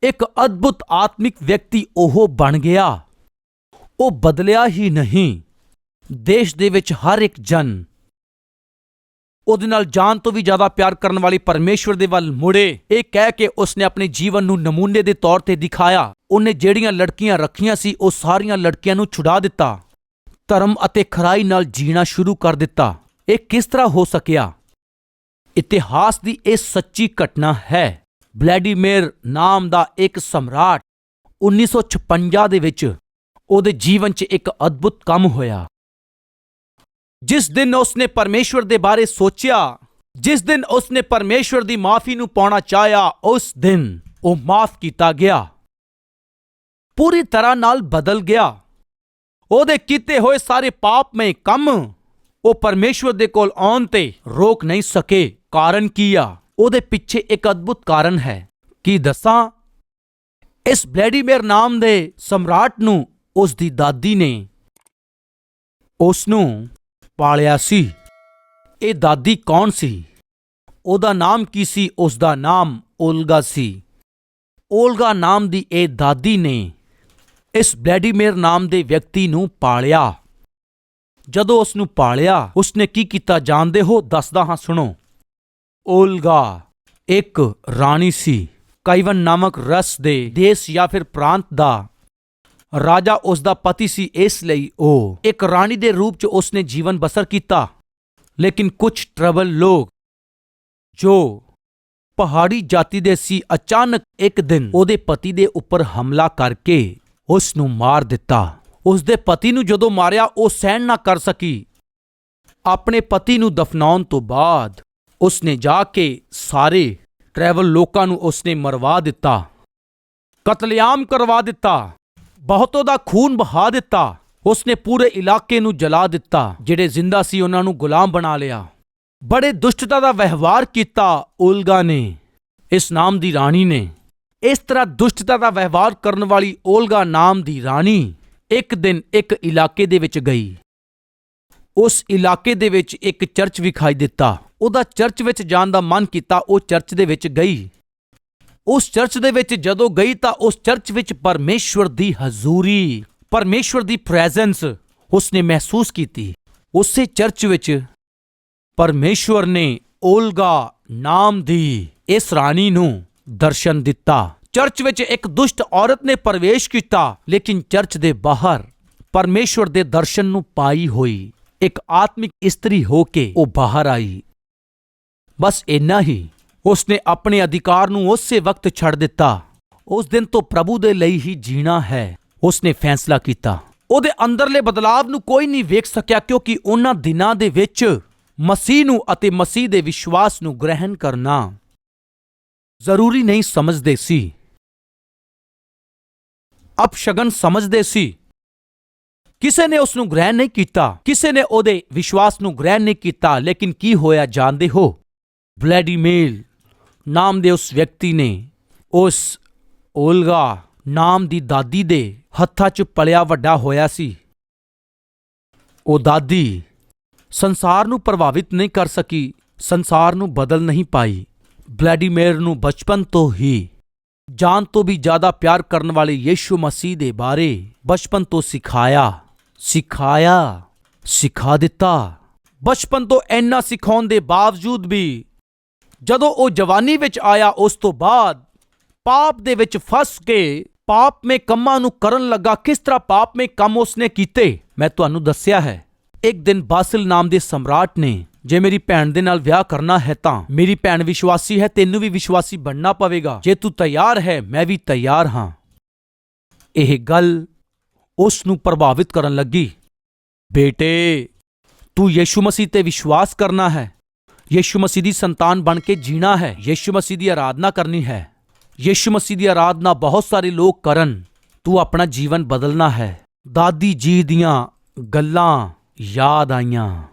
[SPEAKER 1] ਇੱਕ ਅਦਭੁਤ ਆਤਮਿਕ ਵਿਅਕਤੀ ਉਹ ਬਣ ਗਿਆ। ਉਹ ਬਦਲਿਆ ਹੀ ਨਹੀਂ। ਦੇਸ਼ ਦੇ ਵਿੱਚ ਹਰ ਇੱਕ ਜਨ ਉਹਦੇ ਨਾਲ ਜਾਨ ਤੋਂ ਵੀ ਜ਼ਿਆਦਾ ਪਿਆਰ ਕਰਨ ਵਾਲੀ ਪਰਮੇਸ਼ਵਰ ਦੇ ਵੱਲ ਮੁੜੇ। ਇਹ ਕਹਿ ਕੇ ਉਸਨੇ ਆਪਣੇ ਜੀਵਨ ਨੂੰ ਨਮੂਨੇ ਦੇ ਤੌਰ ਤੇ ਦਿਖਾਇਆ। ਉਹਨੇ ਜਿਹੜੀਆਂ ਲੜਕੀਆਂ ਰੱਖੀਆਂ ਸੀ, ਉਹ ਸਾਰੀਆਂ ਲੜਕੀਆਂ ਨੂੰ ਛੁਡਾ ਦਿੱਤਾ। ਧਰਮ ਅਤੇ ਖਰਾਈ ਨਾਲ ਜੀਣਾ ਸ਼ੁਰੂ ਕਰ ਦਿੱਤਾ। ਇਹ ਕਿਸ ਤਰ੍ਹਾਂ ਹੋ ਸਕਿਆ? ਇਤਿਹਾਸ ਦੀ ਇਹ ਸੱਚੀ ਘਟਨਾ ਹੈ। ਬਲੈਡੀਮੇਰ ਨਾਮ ਦਾ ਇੱਕ ਸਮਰਾਟ 1956 ਦੇ ਵਿੱਚ ਉਹਦੇ ਜੀਵਨ 'ਚ ਇੱਕ ਅਦਭੁਤ ਕੰਮ ਹੋਇਆ। ਜਿਸ ਦਿਨ ਉਸਨੇ ਪਰਮੇਸ਼ਵਰ ਦੇ ਬਾਰੇ ਸੋਚਿਆ, ਜਿਸ ਦਿਨ ਉਸਨੇ ਪਰਮੇਸ਼ਵਰ ਦੀ ਮਾਫੀ ਨੂੰ ਪਾਉਣਾ ਚਾਹਿਆ, ਉਸ ਦਿਨ ਉਹ ਮਾਫ ਕੀਤਾ ਗਿਆ। ਪੂਰੀ ਤਰ੍ਹਾਂ ਨਾਲ ਬਦਲ ਗਿਆ। ਉਹਦੇ ਕੀਤੇ ਹੋਏ ਸਾਰੇ ਪਾਪਮਈ ਕੰਮ ਉਹ ਪਰਮੇਸ਼ਵਰ ਦੇ ਕੋਲ ਆਉਣ ਤੇ ਰੋਕ ਨਹੀਂ ਸਕੇ। ਕਾਰਨ ਕੀ ਆ? ਉਹਦੇ ਪਿੱਛੇ ਇੱਕ ਅਦਭੁਤ ਕਾਰਨ ਹੈ। ਕੀ ਦੱਸਾਂ? ਇਸ ਬਲੈਡੀਮੇਰ ਨਾਮ ਦੇ ਸਮਰਾਟ ਨੂੰ ਉਸ ਦੀ ਦਾਦੀ ਨੇ ਉਸ ਨੂੰ ਪਾਲਿਆ ਸੀ। ਇਹ ਦਾਦੀ ਕੌਣ ਸੀ? ਉਹਦਾ ਨਾਮ ਕੀ ਸੀ? ਉਸ ਦਾ ਨਾਮ ਓਲਗਾ ਸੀ। ਓਲਗਾ ਨਾਮ ਦੀ ਇਹ ਦਾਦੀ ਨੇ ਇਸ ਬਲੈਡੀਮੇਰ ਨਾਮ ਦੇ ਵਿਅਕਤੀ ਨੂੰ ਪਾਲਿਆ। ਜਦੋਂ ਉਸ ਨੂੰ ਪਾਲਿਆ, ਉਸਨੇ ਕੀ ਕੀਤਾ ਜਾਣਦੇ ਹੋ? ਦੱਸਦਾ ਹਾਂ, ਸੁਣੋ। ਓਲਗਾ। ਇੱਕ ਰਾਣੀ ਸੀ। ਕਾਈਵਨ ਨਾਮਕ ਰਸ ਦੇ ਦੇਸ਼ ਜਾਂ ਫਿਰ ਪ੍ਰਾਂਤ ਦਾ ਰਾਜਾ ਉਸ ਦਾ ਪਤੀ ਸੀ, ਇਸ ਲਈ ਉਹ ਇੱਕ ਰਾਣੀ ਦੇ ਰੂਪ 'ਚ ਉਸਨੇ ਜੀਵਨ ਬਸਰ ਕੀਤਾ। ਲੇਕਿਨ ਕੁਝ ਟਰਬਲ ਲੋਕ ਜੋ ਪਹਾੜੀ ਜਾਤੀ ਦੇ ਸੀ, ਅਚਾਨਕ ਇੱਕ ਦਿਨ ਉਹਦੇ ਪਤੀ ਦੇ ਉੱਪਰ ਹਮਲਾ ਕਰਕੇ ਉਸ ਨੂੰ ਮਾਰ ਦਿੱਤਾ। ਉਸ ਦੇ ਪਤੀ ਨੂੰ ਜਦੋਂ ਮਾਰਿਆ, ਉਹ ਸਹਿਣ ਨਾ ਕਰ ਸਕੀ। ਆਪਣੇ ਪਤੀ ਨੂੰ ਦਫਨਾਉਣ ਤੋਂ ਬਾਅਦ ਉਸਨੇ ਜਾ ਕੇ ਸਾਰੇ ਟਰੈਵਲ ਲੋਕਾਂ ਨੂੰ ਉਸਨੇ ਮਰਵਾ ਦਿੱਤਾ, ਕਤਲੇਆਮ ਕਰਵਾ ਦਿੱਤਾ, ਬਹੁਤੋਂ ਦਾ ਖੂਨ ਬਹਾ ਦਿੱਤਾ, ਉਸਨੇ ਪੂਰੇ ਇਲਾਕੇ ਨੂੰ ਜਲਾ ਦਿੱਤਾ, ਜਿਹੜੇ ਜ਼ਿੰਦਾ ਸੀ ਉਹਨਾਂ ਨੂੰ ਗੁਲਾਮ ਬਣਾ ਲਿਆ। ਬੜੇ ਦੁਸ਼ਟਤਾ ਦਾ ਵਿਵਹਾਰ ਕੀਤਾ ਓਲਗਾ ਨੇ, ਇਸ ਨਾਮ ਦੀ ਰਾਣੀ ਨੇ। ਇਸ ਤਰ੍ਹਾਂ ਦੁਸ਼ਟਤਾ ਦਾ ਵਿਵਹਾਰ ਕਰਨ ਵਾਲੀ ਓਲਗਾ ਨਾਮ ਦੀ ਰਾਣੀ ਇੱਕ ਦਿਨ ਇੱਕ ਇਲਾਕੇ ਦੇ ਵਿੱਚ ਗਈ। ਉਸ ਇਲਾਕੇ ਦੇ ਵਿੱਚ ਇੱਕ ਚਰਚ ਵਿਖਾਈ ਦਿੱਤਾ। ਉਹਦਾ ਚਰਚ ਵਿੱਚ ਜਾਣ ਦਾ ਮਨ ਕੀਤਾ, ਉਹ ਚਰਚ ਦੇ ਵਿੱਚ ਗਈ। ਉਸ ਚਰਚ ਦੇ ਵਿੱਚ ਜਦੋਂ ਗਈ ਤਾਂ ਉਸ ਚਰਚ ਵਿੱਚ ਪਰਮੇਸ਼ਵਰ ਦੀ ਹਜ਼ੂਰੀ, ਪਰਮੇਸ਼ਵਰ ਦੀ ਪ੍ਰੈਜ਼ੈਂਸ ਉਸਨੇ ਮਹਿਸੂਸ ਕੀਤੀ। ਉਸੇ ਚਰਚ ਵਿੱਚ ਪਰਮੇਸ਼ਵਰ ਨੇ ਓਲਗਾ ਨਾਮ ਦੀ ਇਸ ਰਾਣੀ ਨੂੰ ਦਰਸ਼ਨ ਦਿੱਤਾ। ਚਰਚ ਵਿੱਚ ਇੱਕ ਦੁਸ਼ਟ ਔਰਤ ਨੇ ਪ੍ਰਵੇਸ਼ ਕੀਤਾ, ਲੇਕਿਨ ਚਰਚ ਦੇ ਬਾਹਰ ਪਰਮੇਸ਼ਵਰ ਦੇ ਦਰਸ਼ਨ ਨੂੰ ਪਾਈ ਹੋਈ ਇੱਕ ਆਤਮਿਕ ਇਸਤਰੀ ਹੋ ਕੇ ਉਹ ਬਾਹਰ ਆਈ। ਬਸ ਇੰਨਾ ਹੀ। ਉਸਨੇ ਆਪਣੇ ਅਧਿਕਾਰ ਨੂੰ ਉਸੇ ਵਕਤ ਛੱਡ ਦਿੱਤਾ। ਉਸ ਦਿਨ ਤੋਂ ਪ੍ਰਭੂ ਦੇ ਲਈ ਹੀ ਜੀਣਾ ਹੈ। ਉਸਨੇ ਫੈਸਲਾ ਕੀਤਾ। ਉਹਦੇ ਅੰਦਰਲੇ ਬਦਲਾਵ ਨੂੰ ਕੋਈ ਨਹੀਂ ਵੇਖ ਸਕਿਆ ਕਿਉਂਕਿ ਉਹਨਾਂ ਦਿਨਾਂ ਦੇ ਵਿੱਚ ਮਸੀਹ ਨੂੰ ਅਤੇ ਮਸੀਹ ਦੇ ਵਿਸ਼ਵਾਸ ਨੂੰ ਗ੍ਰਹਿਣ ਕਰਨਾ ਜ਼ਰੂਰੀ ਨਹੀਂ ਸਮਝਦੇ ਸੀ। ਅਪਸ਼ਗਨ ਸਮਝਦੇ ਸੀ। ਕਿਸੇ ਨੇ ਉਸ ਨੂੰ ਗ੍ਰਹਿਣ ਨਹੀਂ ਕੀਤਾ। ਕਿਸੇ ਨੇ ਉਹਦੇ ਵਿਸ਼ਵਾਸ ਨੂੰ ਗ੍ਰਹਿਣ ਨਹੀਂ ਕੀਤਾ। ਲੇਕਿਨ ਕੀ ਹੋਇਆ ਜਾਣਦੇ ਹੋ? ਵਲੈਡੀਮੇਲ ਨਾਮ ਦੇ ਉਸ ਵਿਅਕਤੀ ਨੇ ਉਸ ਓਲਗਾ ਨਾਮ ਦੀ ਦਾਦੀ ਦੇ ਹੱਥਾਂ 'ਚ ਪਲਿਆ ਵੱਡਾ ਹੋਇਆ ਸੀ। ਉਹ ਦਾਦੀ ਸੰਸਾਰ ਨੂੰ ਪ੍ਰਭਾਵਿਤ ਨਹੀਂ ਕਰ ਸਕੀ, ਸੰਸਾਰ ਨੂੰ ਬਦਲ ਨਹੀਂ ਪਾਈ। ਵਲੈਡੀਮੀਰ ਨੂੰ ਬਚਪਨ ਤੋਂ ਹੀ ਜਾਨ ਤੋਂ ਵੀ ਜ਼ਿਆਦਾ ਪਿਆਰ ਕਰਨ ਵਾਲੇ ਯੀਸ਼ੂ ਮਸੀਹ ਦੇ ਬਾਰੇ ਬਚਪਨ ਤੋਂ ਸਿਖਾਇਆ ਸਿਖਾਇਆ, ਸਿਖਾ ਦਿੱਤਾ। ਬਚਪਨ ਤੋਂ ਇੰਨਾ ਸਿਖਾਉਣ ਦੇ ਬਾਵਜੂਦ ਵੀ ਜਦੋਂ ਉਹ ਜਵਾਨੀ ਵਿੱਚ ਆਇਆ, ਉਸ ਤੋਂ ਬਾਅਦ ਪਾਪ ਦੇ ਵਿੱਚ ਫਸ ਕੇ ਪਾਪਮੇ ਕੰਮਾਂ ਨੂੰ ਕਰਨ ਲੱਗਾ। ਕਿਸ ਤਰ੍ਹਾਂ ਪਾਪ ਮੇ ਕੰਮ ਉਸਨੇ ਕੀਤੇ? ਮੈਂ ਤੁਹਾਨੂੰ ਦੱਸਿਆ ਹੈ। ਇੱਕ ਦਿਨ ਬਾਸਿਲ ਨਾਮ ਦੇ ਸਮਰਾਟ ਨੇ, ਜੇ ਮੇਰੀ ਭੈਣ ਦੇ ਨਾਲ ਵਿਆਹ ਕਰਨਾ ਹੈ ਤਾਂ, ਮੇਰੀ ਭੈਣ ਵਿਸ਼ਵਾਸੀ ਹੈ, ਤੈਨੂੰ ਵੀ ਵਿਸ਼ਵਾਸੀ ਬਣਨਾ ਪਵੇਗਾ। ਜੇ ਤੂੰ ਤਿਆਰ ਹੈ, ਮੈਂ ਵੀ ਤਿਆਰ ਹਾਂ। ਇਹ ਗੱਲ ਉਸ ਨੂੰ ਪ੍ਰਭਾਵਿਤ ਕਰਨ ਲੱਗੀ। ਬੇਟੇ, ਤੂੰ ਯੀਸ਼ੂ ਮਸੀਹ ਤੇ ਵਿਸ਼ਵਾਸ ਕਰਨਾ ਹੈ। ਯੀਸ਼ੂ ਮਸੀਹ ਦੀ ਸੰਤਾਨ ਬਣ ਕੇ ਜੀਣਾ ਹੈ। ਯੀਸ਼ੂ ਮਸੀਹ ਦੀ ਆਰਾਧਨਾ ਕਰਨੀ ਹੈ। ਯੀਸ਼ੂ ਮਸੀਹ ਦੀ ਆਰਾਧਨਾ ਬਹੁਤ ਸਾਰੇ ਲੋਕ ਕਰਨ। ਤੂੰ ਆਪਣਾ ਜੀਵਨ ਬਦਲਣਾ ਹੈ। ਦਾਦੀ ਜੀ ਦੀਆਂ ਗੱਲਾਂ ਯਾਦ ਆਈਆਂ।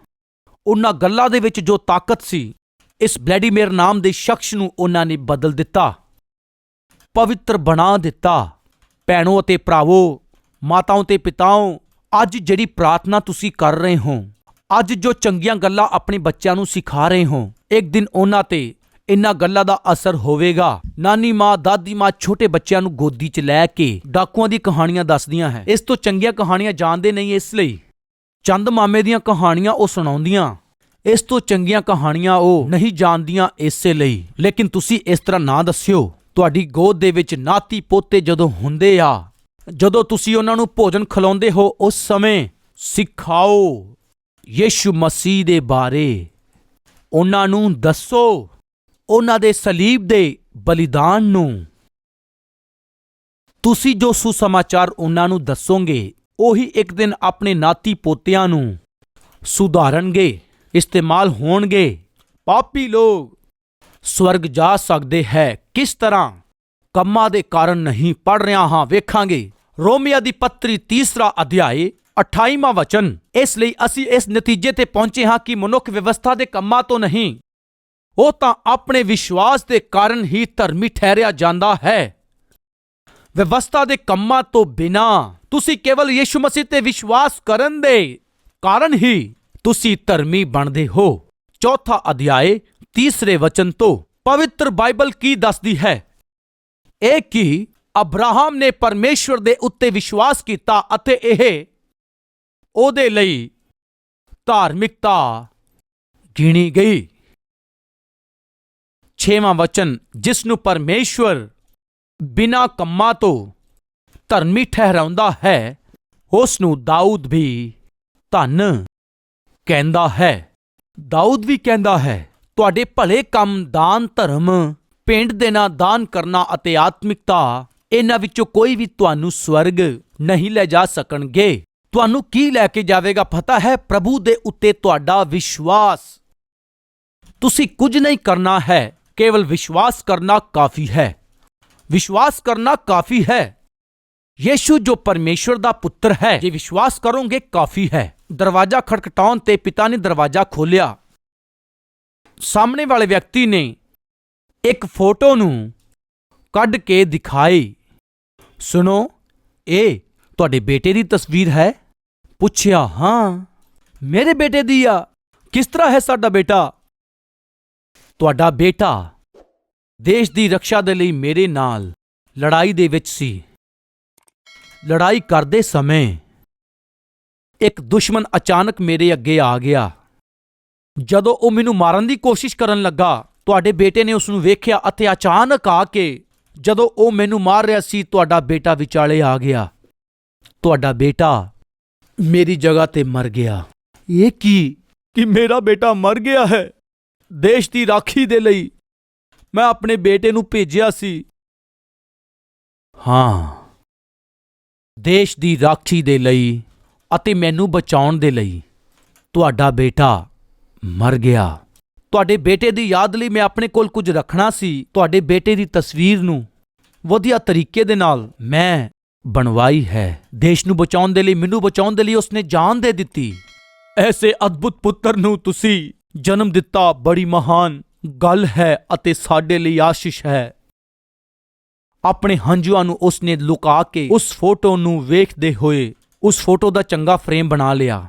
[SPEAKER 1] ਉਹਨਾਂ ਗੱਲਾਂ ਦੇ ਵਿੱਚ ਜੋ ਤਾਕਤ ਸੀ, ਇਸ ਵਲੈਡੀਮੀਰ ਨਾਮ ਦੇ ਸ਼ਖਸ ਨੂੰ ਉਹਨਾਂ ਨੇ ਬਦਲ ਦਿੱਤਾ। ਪਵਿੱਤਰ ਬਣਾ ਦਿੱਤਾ। ਭੈਣੋ ਅਤੇ ਭਰਾਵੋ, ਮਾਤਾਓ ਤੇ ਪਿਤਾਓ, ਅੱਜ ਜਿਹੜੀ ਪ੍ਰਾਰਥਨਾ ਤੁਸੀਂ ਕਰ ਰਹੇ ਹੋ ਅੱਜ ਜੋ ਚੰਗੀਆਂ ਗੱਲਾਂ ਆਪਣੇ ਬੱਚਿਆਂ ਨੂੰ ਸਿਖਾ ਰਹੇ ਹੋ, ਇੱਕ ਦਿਨ ਉਹਨਾਂ ਤੇ ਇਨ੍ਹਾਂ ਗੱਲਾਂ ਦਾ ਅਸਰ ਹੋਵੇਗਾ। ਨਾਨੀ ਮਾਂ, ਦਾਦੀ ਮਾਂ ਛੋਟੇ ਬੱਚਿਆਂ ਨੂੰ ਗੋਦੀ 'ਚ ਲੈ ਕੇ ਡਾਕੂਆਂ ਦੀ ਕਹਾਣੀਆਂ ਦੱਸਦੀਆਂ ਹੈ। ਇਸ ਤੋਂ ਚੰਗੀਆਂ ਕਹਾਣੀਆਂ ਜਾਣਦੇ ਨਹੀਂ ਇਸ ਲਈ। ਚੰਦ ਮਾਮੇ ਦੀਆਂ ਕਹਾਣੀਆਂ ਉਹ ਸੁਣਾਉਂਦੀਆਂ। ਇਸ ਤੋਂ ਚੰਗੀਆਂ ਕਹਾਣੀਆਂ ਉਹ ਨਹੀਂ ਜਾਣਦੀਆਂ ਇਸੇ ਲਈ। ਲੇਕਿਨ ਤੁਸੀਂ ਇਸ ਤਰ੍ਹਾਂ ਨਾ ਦੱਸਿਓ। ਤੁਹਾਡੀ ਗੋਦ ਦੇ ਵਿੱਚ ਨਾਤੀ ਪੋਤੇ ਜਦੋਂ ਹੁੰਦੇ ਆ, ਜਦੋਂ ਤੁਸੀਂ ਉਹਨਾਂ ਨੂੰ ਭੋਜਨ ਖਿਲਾਉਂਦੇ ਹੋ, ਉਸ ਸਮੇਂ ਸਿਖਾਓ। ਯੀਸ਼ੂ ਮਸੀਹ ਦੇ ਬਾਰੇ। ਉਹਨਾਂ ਨੂੰ ਦੱਸੋ। ਉਹਨਾਂ ਦੇ ਸਲੀਬ ਦੇ ਬਲੀਦਾਨ ਨੂੰ। ਤੁਸੀਂ ਜੋ ਸੁਸਮਾਚਾਰ ਉਹਨਾਂ ਨੂੰ ਦੱਸੋਗੇ, ਉਹੀ ਇੱਕ ਦਿਨ ਆਪਣੇ ਨਾਤੀ ਪੋਤਿਆਂ ਨੂੰ ਸੁਧਾਰਨਗੇ, ਇਸਤੇਮਾਲ ਹੋਣਗੇ। ਪਾਪੀ ਲੋਕ, ਸਵਰਗ ਜਾ ਸਕਦੇ ਹੈ, ਕਿਸ ਤਰ੍ਹਾਂ? ਕੰਮਾਂ ਦੇ ਕਾਰਨ ਨਹੀਂ ਪੜ ਰਿਹਾ ਹਾਂ, ਵੇਖਾਂਗੇ। ਰੋਮੀਆ ਦੀ ਪੱਤਰੀ ਤੀਸਰਾ ਅਧਿਆਏ 28ਵਾਂ ਵਚਨ। ਇਸ ਲਈ ਅਸੀਂ ਇਸ ਨਤੀਜੇ ਤੇ ਪਹੁੰਚੇ ਹਾਂ ਕਿ ਮਨੁੱਖ ਵਿਵਸਥਾ ਦੇ ਕੰਮਾਂ ਤੋਂ ਨਹੀਂ, ਉਹ ਤਾਂ ਆਪਣੇ ਵਿਸ਼ਵਾਸ ਦੇ ਕਾਰਨ ਹੀ ਧਰਮੀ ਠਹਿਰਿਆ ਜਾਂਦਾ ਹੈ। ਵਿਵਸਥਾ ਦੇ ਕੰਮਾਂ ਤੋਂ ਬਿਨਾ ਤੁਸੀਂ ਕੇਵਲ ਯੀਸ਼ੂ ਮਸੀਹ ਤੇ ਵਿਸ਼ਵਾਸ ਕਰਨ ਦੇ ਕਾਰਨ ਹੀ ਤੁਸੀਂ ਧਰਮੀ ਬਣਦੇ ਹੋ। ਚੌਥਾ ਅਧਿਆਏ, ਤੀਸਰੇ ਵਚਨ ਤੋਂ ਪਵਿੱਤਰ ਬਾਈਬਲ ਕੀ ਦੱਸਦੀ ਹੈ? ਇਹ ਕਿ ਅਬਰਾਹਮ ਨੇ ਪਰਮੇਸ਼ਵਰ ਦੇ ਉੱਤੇ ਵਿਸ਼ਵਾਸ ਕੀਤਾ ਅਤੇ ਇਹ ਉਹਦੇ ਲਈ ਧਾਰਮਿਕਤਾ ਗਿਣੀ ਗਈ। ਛੇਵਾਂ ਵਚਨ ਜਿਸ ਨੂੰ ਪਰਮੇਸ਼ਵਰ ਬਿਨਾ ਕੰਮਾਂ ਤੋਂ ਧਰਮੀ ਠਹਿਰਾਉਂਦਾ ਹੈ ਉਸ ਨੂੰ ਦਾਊਦ ਵੀ ਧਨ ਕਹਿੰਦਾ ਹੈ। ਦਾਊਦ ਵੀ ਕਹਿੰਦਾ ਹੈ, ਤੁਹਾਡੇ ਭਲੇ ਕੰਮ, ਦਾਨ, ਧਰਮ, ਪਿੰਡ ਨਾਲ ਦਾਨ ਕਰਨਾ ਅਤੇ ਆਤਮਿਕਤਾ, ਇਹਨਾਂ ਵਿੱਚੋਂ ਕੋਈ ਵੀ ਤੁਹਾਨੂੰ ਸਵਰਗ ਨਹੀਂ ਲੈ ਜਾ ਸਕਣਗੇ। ਤੁਹਾਨੂੰ ਕੀ ਲੈ ਕੇ ਜਾਵੇਗਾ ਪਤਾ ਹੈ? ਪ੍ਰਭੂ ਦੇ ਉੱਤੇ ਤੁਹਾਡਾ ਵਿਸ਼ਵਾਸ। ਤੁਸੀਂ ਕੁਝ ਨਹੀਂ ਕਰਨਾ ਹੈ, ਕੇਵਲ ਵਿਸ਼ਵਾਸ ਕਰਨਾ ਕਾਫੀ ਹੈ। ਵਿਸ਼ਵਾਸ ਕਰਨਾ ਕਾਫੀ ਹੈ। ਯੀਸ਼ੂ ਜੋ ਪਰਮੇਸ਼ਵਰ ਦਾ ਪੁੱਤਰ ਹੈ, ਜੇ ਵਿਸ਼ਵਾਸ ਕਰੋਗੇ ਕਾਫੀ ਹੈ। ਦਰਵਾਜ਼ਾ ਖੜਖਟਾਉਣ ਤੇ ਪਿਤਾ ਨੇ ਦਰਵਾਜ਼ਾ ਖੋਲ੍ਹਿਆ। ਸਾਹਮਣੇ ਵਾਲੇ ਵਿਅਕਤੀ ਨੇ ਇੱਕ ਫੋਟੋ ਨੂੰ ਕੱਢ ਕੇ ਦਿਖਾਈ। ਸੁਣੋ, ਇਹ ਤੁਹਾਡੇ ਬੇਟੇ ਦੀ ਤਸਵੀਰ ਹੈ? ਪੁੱਛਿਆ, ਹਾਂ, ਮੇਰੇ ਬੇਟੇ ਦੀ ਆ। ਕਿਸ ਤਰ੍ਹਾਂ ਹੈ ਸਾਡਾ ਬੇਟਾ? ਤੁਹਾਡਾ ਬੇਟਾ ਦੇਸ਼ ਦੀ ਰੱਖਿਆ ਦੇ ਲਈ ਮੇਰੇ ਨਾਲ ਲੜਾਈ ਦੇ ਵਿੱਚ ਸੀ। ਲੜਾਈ ਕਰਦੇ ਸਮੇਂ ਇੱਕ ਦੁਸ਼ਮਣ ਅਚਾਨਕ ਮੇਰੇ ਅੱਗੇ ਆ ਗਿਆ। ਜਦੋਂ ਉਹ ਮੈਨੂੰ ਮਾਰਨ ਦੀ ਕੋਸ਼ਿਸ਼ ਕਰਨ ਲੱਗਾ, ਤੁਹਾਡੇ ਬੇਟੇ ਨੇ ਉਸ ਨੂੰ ਵੇਖਿਆ ਅਤੇ ਅਚਾਨਕ ਆ ਕੇ ਜਦੋਂ ਉਹ ਮੈਨੂੰ ਮਾਰ ਰਿਹਾ ਸੀ, ਤੁਹਾਡਾ ਬੇਟਾ ਵਿਚਾਲੇ ਆ ਗਿਆ। ਤੁਹਾਡਾ ਬੇਟਾ ਮੇਰੀ ਜਗ੍ਹਾ ਤੇ ਮਰ ਗਿਆ। ਇਹ ਕੀ? ਕਿ ਮੇਰਾ ਬੇਟਾ ਮਰ ਗਿਆ ਹੈ? ਦੇਸ਼ ਦੀ ਰਾਖੀ ਦੇ ਲਈ ਮੈਂ ਆਪਣੇ ਬੇਟੇ ਨੂੰ ਭੇਜਿਆ ਸੀ। ਹਾਂ। ਦੇਸ਼ ਦੀ ਰਾਖੀ ਦੇ ਲਈ ਅਤੇ ਮੈਨੂੰ ਬਚਾਉਣ ਦੇ ਲਈ ਤੁਹਾਡਾ ਬੇਟਾ ਮਰ ਗਿਆ। ਤੁਹਾਡੇ ਬੇਟੇ ਦੀ ਯਾਦ ਲਈ ਮੈਂ ਆਪਣੇ ਕੋਲ ਕੁਝ ਰੱਖਣਾ ਸੀ। ਤੁਹਾਡੇ ਬੇਟੇ ਦੀ ਤਸਵੀਰ ਨੂੰ ਵਧੀਆ ਤਰੀਕੇ ਦੇ ਨਾਲ ਮੈਂ ਬਣਵਾਈ ਹੈ। ਦੇਸ਼ ਨੂੰ ਬਚਾਉਣ ਦੇ ਲਈ, ਮੈਨੂੰ ਬਚਾਉਣ ਦੇ ਲਈ ਉਸਨੇ ਜਾਨ ਦੇ ਦਿੱਤੀ। ਐਸੇ ਅਦਭੁਤ ਪੁੱਤਰ ਨੂੰ ਤੁਸੀਂ ਜਨਮ ਦਿੱਤਾ, ਬੜੀ ਮਹਾਨ ਗੱਲ ਹੈ ਅਤੇ ਸਾਡੇ ਲਈ ਆਸ਼ੀਸ਼ ਹੈ। ਆਪਣੇ ਹੰਝੂਆਂ ਨੂੰ ਉਸਨੇ ਲੁਕਾ ਕੇ ਉਸ ਫੋਟੋ ਨੂੰ ਵੇਖਦੇ ਹੋਏ ਉਸ ਫੋਟੋ ਦਾ ਚੰਗਾ ਫਰੇਮ ਬਣਾ ਲਿਆ।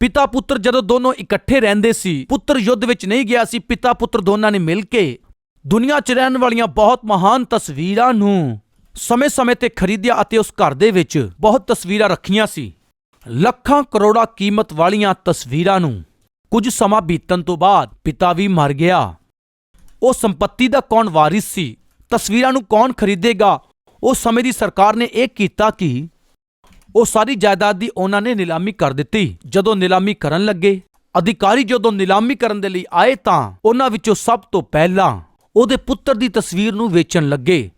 [SPEAKER 1] ਪਿਤਾ ਪੁੱਤਰ ਜਦੋਂ ਦੋਨੋਂ ਇਕੱਠੇ ਰਹਿੰਦੇ ਸੀ, ਪੁੱਤਰ ਯੁੱਧ ਵਿੱਚ ਨਹੀਂ ਗਿਆ ਸੀ, ਪਿਤਾ ਪੁੱਤਰ ਦੋਨਾਂ ਨੇ ਮਿਲ ਕੇ ਦੁਨੀਆ 'ਚ ਰਹਿਣ ਵਾਲੀਆਂ ਬਹੁਤ ਮਹਾਨ ਤਸਵੀਰਾਂ ਨੂੰ ਸਮੇਂ-ਸਮੇਂ ਤੇ ਖਰੀਦਿਆ ਅਤੇ ਉਸ ਘਰ ਦੇ ਵਿੱਚ ਬਹੁਤ ਤਸਵੀਰਾਂ ਰੱਖੀਆਂ ਸੀ। ਲੱਖਾਂ ਕਰੋੜਾਂ ਕੀਮਤ ਵਾਲੀਆਂ ਤਸਵੀਰਾਂ ਨੂੰ ਕੁਝ ਸਮਾਂ ਬੀਤਣ ਤੋਂ ਬਾਅਦ ਪਿਤਾ ਵੀ ਮਰ ਗਿਆ। ਉਹ ਸੰਪਤੀ ਦਾ ਕੌਣ ਵਾਰਿਸ ਸੀ? ਤਸਵੀਰਾਂ ਨੂੰ ਕੌਣ ਖਰੀਦੇਗਾ? ਉਸ ਸਮੇਂ ਦੀ ਸਰਕਾਰ ਨੇ ਇਹ ਕੀਤਾ ਕਿ ਉਹ ਸਾਰੀ ਜਾਇਦਾਦ ਦੀ ਉਹਨਾਂ ਨੇ ਨਿਲਾਮੀ ਕਰ ਦਿੱਤੀ। ਜਦੋਂ ਨਿਲਾਮੀ ਕਰਨ ਲੱਗੇ, ਅਧਿਕਾਰੀ ਜਦੋਂ ਨਿਲਾਮੀ ਕਰਨ ਦੇ ਲਈ ਆਏ ਤਾਂ ਉਹਨਾਂ ਵਿੱਚੋਂ ਸਭ ਤੋਂ ਪਹਿਲਾਂ ਉਹਦੇ ਪੁੱਤਰ ਦੀ ਤਸਵੀਰ ਨੂੰ ਵੇਚਣ ਲੱਗੇ।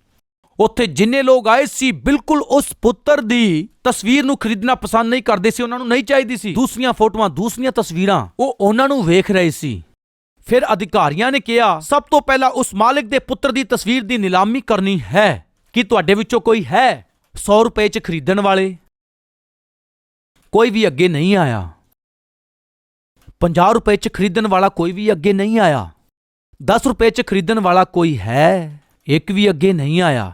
[SPEAKER 1] ਉੱਥੇ ਜਿੰਨੇ ਲੋਕ ਆਏ ਸੀ, ਬਿਲਕੁਲ ਉਸ ਪੁੱਤਰ ਦੀ ਤਸਵੀਰ ਨੂੰ ਖਰੀਦਣਾ ਪਸੰਦ ਨਹੀਂ ਕਰਦੇ ਸੀ, ਉਹਨਾਂ ਨੂੰ ਨਹੀਂ ਚਾਹੀਦੀ ਸੀ। ਦੂਸਰੀਆਂ ਫੋਟੋਆਂ, ਦੂਸਰੀਆਂ ਤਸਵੀਰਾਂ, ਉਹ ਉਹਨਾਂ ਨੂੰ ਵੇਖ ਰਹੇ ਸੀ। ਫਿਰ ਅਧਿਕਾਰੀਆਂ ਨੇ ਕਿਹਾ, ਸਭ ਤੋਂ ਪਹਿਲਾਂ ਉਸ ਮਾਲਕ ਦੇ ਪੁੱਤਰ ਦੀ ਤਸਵੀਰ ਦੀ ਨਿਲਾਮੀ ਕਰਨੀ ਹੈ। ਕੀ ਤੁਹਾਡੇ ਵਿੱਚੋਂ ਕੋਈ ਹੈ 100 ਰੁਪਏ 'ਚ ਖਰੀਦਣ ਵਾਲੇ? ਕੋਈ ਵੀ ਅੱਗੇ ਨਹੀਂ ਆਇਆ। 50 ਰੁਪਏ 'ਚ ਖਰੀਦਣ ਵਾਲਾ ਕੋਈ ਵੀ ਅੱਗੇ ਨਹੀਂ ਆਇਆ। 10 ਰੁਪਏ 'ਚ ਖਰੀਦਣ ਵਾਲਾ ਕੋਈ ਹੈ, ਇੱਕ ਵੀ ਅੱਗੇ ਨਹੀਂ ਆਇਆ।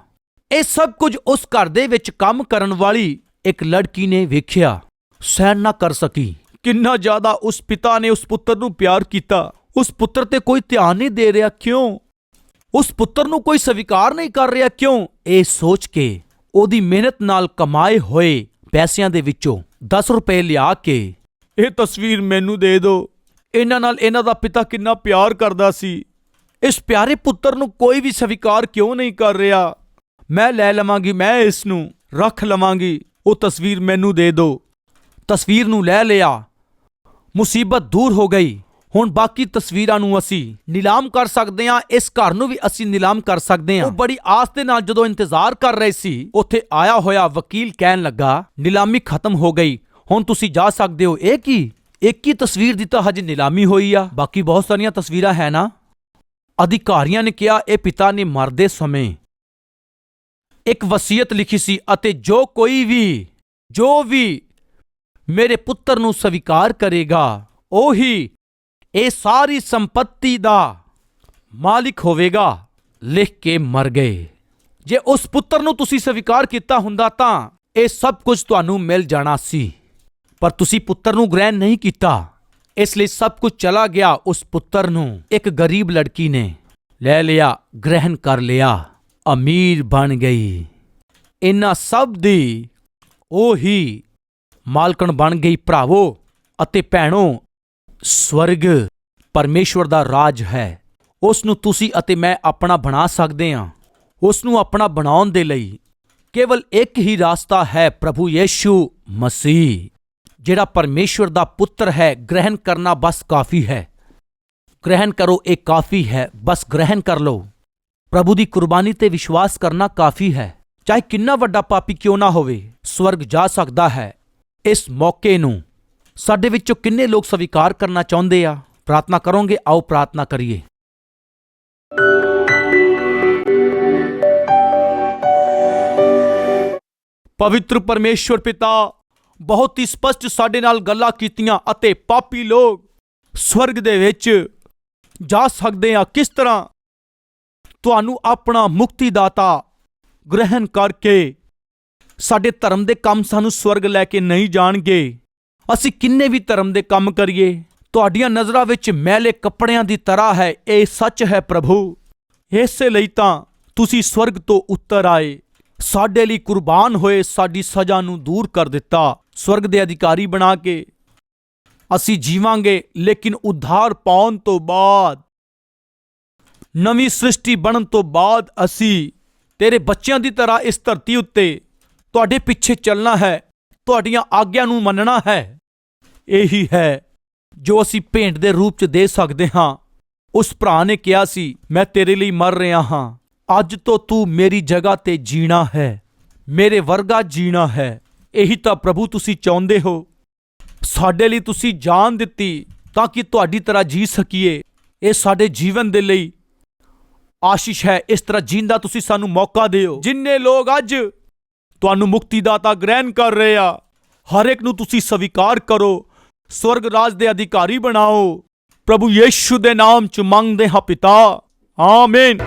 [SPEAKER 1] ਇਹ ਸਭ ਕੁਝ ਉਸ ਘਰ ਦੇ ਵਿੱਚ ਕੰਮ ਕਰਨ ਵਾਲੀ ਇੱਕ ਲੜਕੀ ਨੇ ਵੇਖਿਆ। ਸਹਿਣ ਨਾ ਕਰ ਸਕੀ। ਕਿੰਨਾ ਜ਼ਿਆਦਾ ਉਸ ਪਿਤਾ ਨੇ ਉਸ ਪੁੱਤਰ ਨੂੰ ਪਿਆਰ ਕੀਤਾ। ਉਸ ਪੁੱਤਰ ਤੇ ਕੋਈ ਧਿਆਨ ਨਹੀਂ ਦੇ ਰਿਹਾ ਕਿਉਂ? ਉਸ ਪੁੱਤਰ ਨੂੰ ਕੋਈ ਸਵੀਕਾਰ ਨਹੀਂ ਕਰ ਰਿਹਾ ਕਿਉਂ? ਇਹ ਸੋਚ ਕੇ ਉਹਦੀ ਮਿਹਨਤ ਨਾਲ ਕਮਾਏ ਹੋਏ ਪੈਸਿਆਂ ਦੇ ਵਿੱਚੋਂ 10 ਰੁਪਏ ਲਿਆ ਕੇ ਇਹ ਤਸਵੀਰ ਮੈਨੂੰ ਦੇ ਦਿਓ ਇਹਨਾਂ ਨਾਲ ਇਹਨਾਂ ਦਾ ਪਿਤਾ ਕਿੰਨਾ ਪਿਆਰ ਕਰਦਾ ਸੀ। ਇਸ ਪਿਆਰੇ ਪੁੱਤਰ ਨੂੰ ਕੋਈ ਵੀ ਸਵੀਕਾਰ ਕਿਉਂ ਨਹੀਂ ਕਰ ਰਿਹਾ? ਮੈਂ ਲੈ ਲਵਾਂਗੀ, ਮੈਂ ਇਸ ਨੂੰ ਰੱਖ ਲਵਾਂਗੀ। ਉਹ ਤਸਵੀਰ ਮੈਨੂੰ ਦੇ ਦਿਓ ਤਸਵੀਰ ਨੂੰ ਲੈ ਲਿਆ। ਮੁਸੀਬਤ ਦੂਰ ਹੋ ਗਈ। ਹੁਣ ਬਾਕੀ ਤਸਵੀਰਾਂ ਨੂੰ ਅਸੀਂ ਨਿਲਾਮ ਕਰ ਸਕਦੇ ਹਾਂ। ਇਸ ਘਰ ਨੂੰ ਵੀ ਅਸੀਂ ਨਿਲਾਮ ਕਰ ਸਕਦੇ ਹਾਂ। ਉਹ ਬੜੀ ਆਸ ਦੇ ਨਾਲ ਜਦੋਂ ਇੰਤਜ਼ਾਰ ਕਰ ਰਹੇ ਸੀ, ਉੱਥੇ ਆਇਆ ਹੋਇਆ ਵਕੀਲ ਕਹਿਣ ਲੱਗਾ, ਨਿਲਾਮੀ ਖਤਮ ਹੋ ਗਈ। ਹੁਣ ਤੁਸੀਂ ਜਾ ਸਕਦੇ ਹੋ। ਇਹ ਕੀ? ਇੱਕ ਹੀ ਤਸਵੀਰ ਦੀ ਤਾਂ ਹਜੇ ਨਿਲਾਮੀ ਹੋਈ ਆ। ਬਾਕੀ ਬਹੁਤ ਸਾਰੀਆਂ ਤਸਵੀਰਾਂ ਹੈ ਨਾ? ਅਧਿਕਾਰੀਆਂ ਨੇ ਕਿਹਾ, ਇਹ ਪਿਤਾ ਨੇ ਮਰਦੇ ਸਮੇਂ ਇੱਕ ਵਸੀਅਤ ਲਿਖੀ ਸੀ ਅਤੇ ਜੋ ਕੋਈ ਵੀ, ਜੋ ਵੀ ਮੇਰੇ ਪੁੱਤਰ ਨੂੰ ਸਵੀਕਾਰ ਕਰੇਗਾ, ਉਹੀ ਇਹ ਸਾਰੀ ਸੰਪਤੀ ਦਾ ਮਾਲਿਕ ਹੋਵੇਗਾ। ਲਿਖ ਕੇ ਮਰ ਗਏ। ਜੇ ਉਸ ਪੁੱਤਰ ਨੂੰ ਤੁਸੀਂ ਸਵੀਕਾਰ ਕੀਤਾ ਹੁੰਦਾ ਤਾਂ ਇਹ ਸਭ ਕੁਝ ਤੁਹਾਨੂੰ ਮਿਲ ਜਾਣਾ ਸੀ। ਪਰ ਤੁਸੀਂ ਪੁੱਤਰ ਨੂੰ ਗ੍ਰਹਿਣ ਨਹੀਂ ਕੀਤਾ। ਇਸ ਲਈ ਸਭ ਕੁਝ ਚਲਾ ਗਿਆ ਉਸ ਪੁੱਤਰ ਨੂੰ। ਇੱਕ ਗਰੀਬ ਲੜਕੀ ਨੇ। ਲੈ ਲਿਆ, ਗ੍ਰਹਿਣ ਕਰ ਲਿਆ। ਅਮੀਰ ਬਣ ਗਈ। ਇਨ੍ਹਾਂ ਸਭ ਦੀ ਉਹ ਹੀ ਮਾਲਕਣ ਬਣ ਗਈ ਭਰਾਵੋ ਅਤੇ ਭੈਣੋ, ਸਵਰਗ ਪਰਮੇਸ਼ਵਰ ਦਾ ਰਾਜ ਹੈ। ਉਸ ਨੂੰ ਤੁਸੀਂ ਅਤੇ ਮੈਂ ਆਪਣਾ ਬਣਾ ਸਕਦੇ ਹਾਂ। ਉਸ ਨੂੰ ਆਪਣਾ ਬਣਾਉਣ ਦੇ ਲਈ ਕੇਵਲ ਇੱਕ ਹੀ ਰਾਸਤਾ ਹੈ ਪ੍ਰਭੂ ਯੀਸ਼ੂ ਮਸੀਹ, ਜਿਹੜਾ ਪਰਮੇਸ਼ਵਰ ਦਾ ਪੁੱਤਰ ਹੈ, ਗ੍ਰਹਿਣ ਕਰਨਾ ਬਸ ਕਾਫੀ ਹੈ। ਗ੍ਰਹਿਣ ਕਰੋ, ਇਹ ਕਾਫੀ ਹੈ। ਬਸ ਗ੍ਰਹਿਣ ਕਰ ਲਓ। ਪ੍ਰਭੂ ਦੀ ਕੁਰਬਾਨੀ ਤੇ ਵਿਸ਼ਵਾਸ ਕਰਨਾ ਕਾਫੀ ਹੈ। ਚਾਹੇ ਕਿੰਨਾ ਵੱਡਾ ਪਾਪੀ ਕਿਉਂ ਨਾ ਹੋਵੇ, ਸਵਰਗ ਜਾ ਸਕਦਾ ਹੈ। ਇਸ ਮੌਕੇ ਨੂੰ ਸਾਡੇ ਵਿੱਚੋਂ ਕਿੰਨੇ ਲੋਕ ਸਵੀਕਾਰ ਕਰਨਾ ਚਾਹੁੰਦੇ ਆ? ਪ੍ਰਾਰਥਨਾ ਕਰੋਗੇ, ਆਓ ਪ੍ਰਾਰਥਨਾ ਕਰੀਏ। ਪਵਿੱਤਰ ਪਰਮੇਸ਼ਵਰ ਪਿਤਾ, ਬਹੁਤ ਹੀ ਸਪਸ਼ਟ ਸਾਡੇ ਨਾਲ ਗੱਲਾਂ ਕੀਤੀਆਂ ਅਤੇ ਪਾਪੀ ਲੋਕ ਸਵਰਗ ਦੇ ਵਿੱਚ ਜਾ ਸਕਦੇ ਆ। ਕਿਸ ਤਰ੍ਹਾਂ ਤੁਹਾਨੂੰ ਆਪਣਾ ਮੁਕਤੀਦਾਤਾ ਗ੍ਰਹਿਣ ਕਰਕੇ ਸਾਡੇ ਧਰਮ ਦੇ ਕੰਮ ਸਾਨੂੰ ਸਵਰਗ ਲੈ ਕੇ ਨਹੀਂ ਜਾਣਗੇ। ਅਸੀਂ ਕਿੰਨੇ ਵੀ ਧਰਮ ਦੇ ਕੰਮ ਕਰੀਏ, ਤੁਹਾਡੀਆਂ ਨਜ਼ਰਾਂ ਵਿੱਚ ਮੈਲੇ ਕੱਪੜਿਆਂ ਦੀ ਤਰ੍ਹਾਂ ਹੈ, ਇਹ ਸੱਚ ਹੈ ਪ੍ਰਭੂ। ਇਸੇ ਲਈ ਤਾਂ ਤੁਸੀਂ ਸਵਰਗ ਤੋਂ ਉੱਤਰ ਆਏ। ਸਾਡੇ ਲਈ ਕੁਰਬਾਨ ਹੋਏ, ਸਾਡੀ ਸਜ਼ਾ ਨੂੰ ਦੂਰ ਕਰ ਦਿੱਤਾ। ਸਵਰਗ ਦੇ ਅਧਿਕਾਰੀ ਬਣਾ ਕੇ ਅਸੀਂ ਜੀਵਾਂਗੇ, ਲੇਕਿਨ ਉਧਾਰ ਪਾਉਣ ਤੋਂ ਬਾਅਦ ਨਵੀਂ ਸ੍ਰਿਸ਼ਟੀ ਬਣਨ ਤੋਂ ਬਾਅਦ ਅਸੀਂ ਤੇਰੇ ਬੱਚਿਆਂ ਦੀ ਤਰ੍ਹਾਂ ਇਸ ਧਰਤੀ ਉੱਤੇ ਤੁਹਾਡੇ ਪਿੱਛੇ ਚੱਲਣਾ ਹੈ, ਤੁਹਾਡੀਆਂ ਆਗਿਆ ਨੂੰ ਮੰਨਣਾ ਹੈ। ਇਹੀ ਹੈ ਜੋ ਅਸੀਂ ਭੇਂਟ ਦੇ ਰੂਪ ਚ ਦੇ ਸਕਦੇ ਹਾਂ। ਉਸ ਭਰਾ ਨੇ ਕਿਹਾ ਸੀ, ਮੈਂ ਤੇਰੇ ਲਈ ਮਰ ਰਿਹਾ ਹਾਂ। ਅੱਜ ਤੋਂ ਤੂੰ ਮੇਰੀ ਜਗ੍ਹਾ ਤੇ ਜੀਣਾ ਹੈ। ਮੇਰੇ ਵਰਗਾ ਜੀਣਾ ਹੈ। ਇਹੀ ਤਾਂ ਪ੍ਰਭੂ ਤੁਸੀਂ ਚਾਹੁੰਦੇ ਹੋ। ਸਾਡੇ ਲਈ ਤੁਸੀਂ ਜਾਨ ਦਿੱਤੀ ਤਾਂ ਕਿ ਤੁਹਾਡੀ ਤਰ੍ਹਾਂ ਜੀ ਸਕੀਏ। ਇਹ ਸਾਡੇ ਜੀਵਨ ਦੇ ਲਈ ਆਸ਼ੀਸ਼ ਹੈ, ਇਸ ਤਰ੍ਹਾਂ ਜੀਂਦਾ ਤੁਸੀਂ ਸਾਨੂੰ ਮੌਕਾ ਦਿਓ। ਜਿੰਨੇ ਲੋਕ ਅੱਜ ਤੁਹਾਨੂੰ ਮੁਕਤੀ ਦਾਤਾ ਗ੍ਰਹਿਣ ਕਰ ਰਹੇ ਆ, ਹਰ ਇੱਕ ਨੂੰ ਤੁਸੀਂ ਸਵੀਕਾਰ ਕਰੋ, ਸਵਰਗ ਰਾਜ ਦੇ ਅਧਿਕਾਰੀ ਬਣਾਓ, ਪ੍ਰਭੂ ਯੀਸ਼ੂ ਦੇ ਨਾਮ ਚ ਮੰਗਦੇ ਹਾਂ ਪਿਤਾ। ਆਮੀਨ।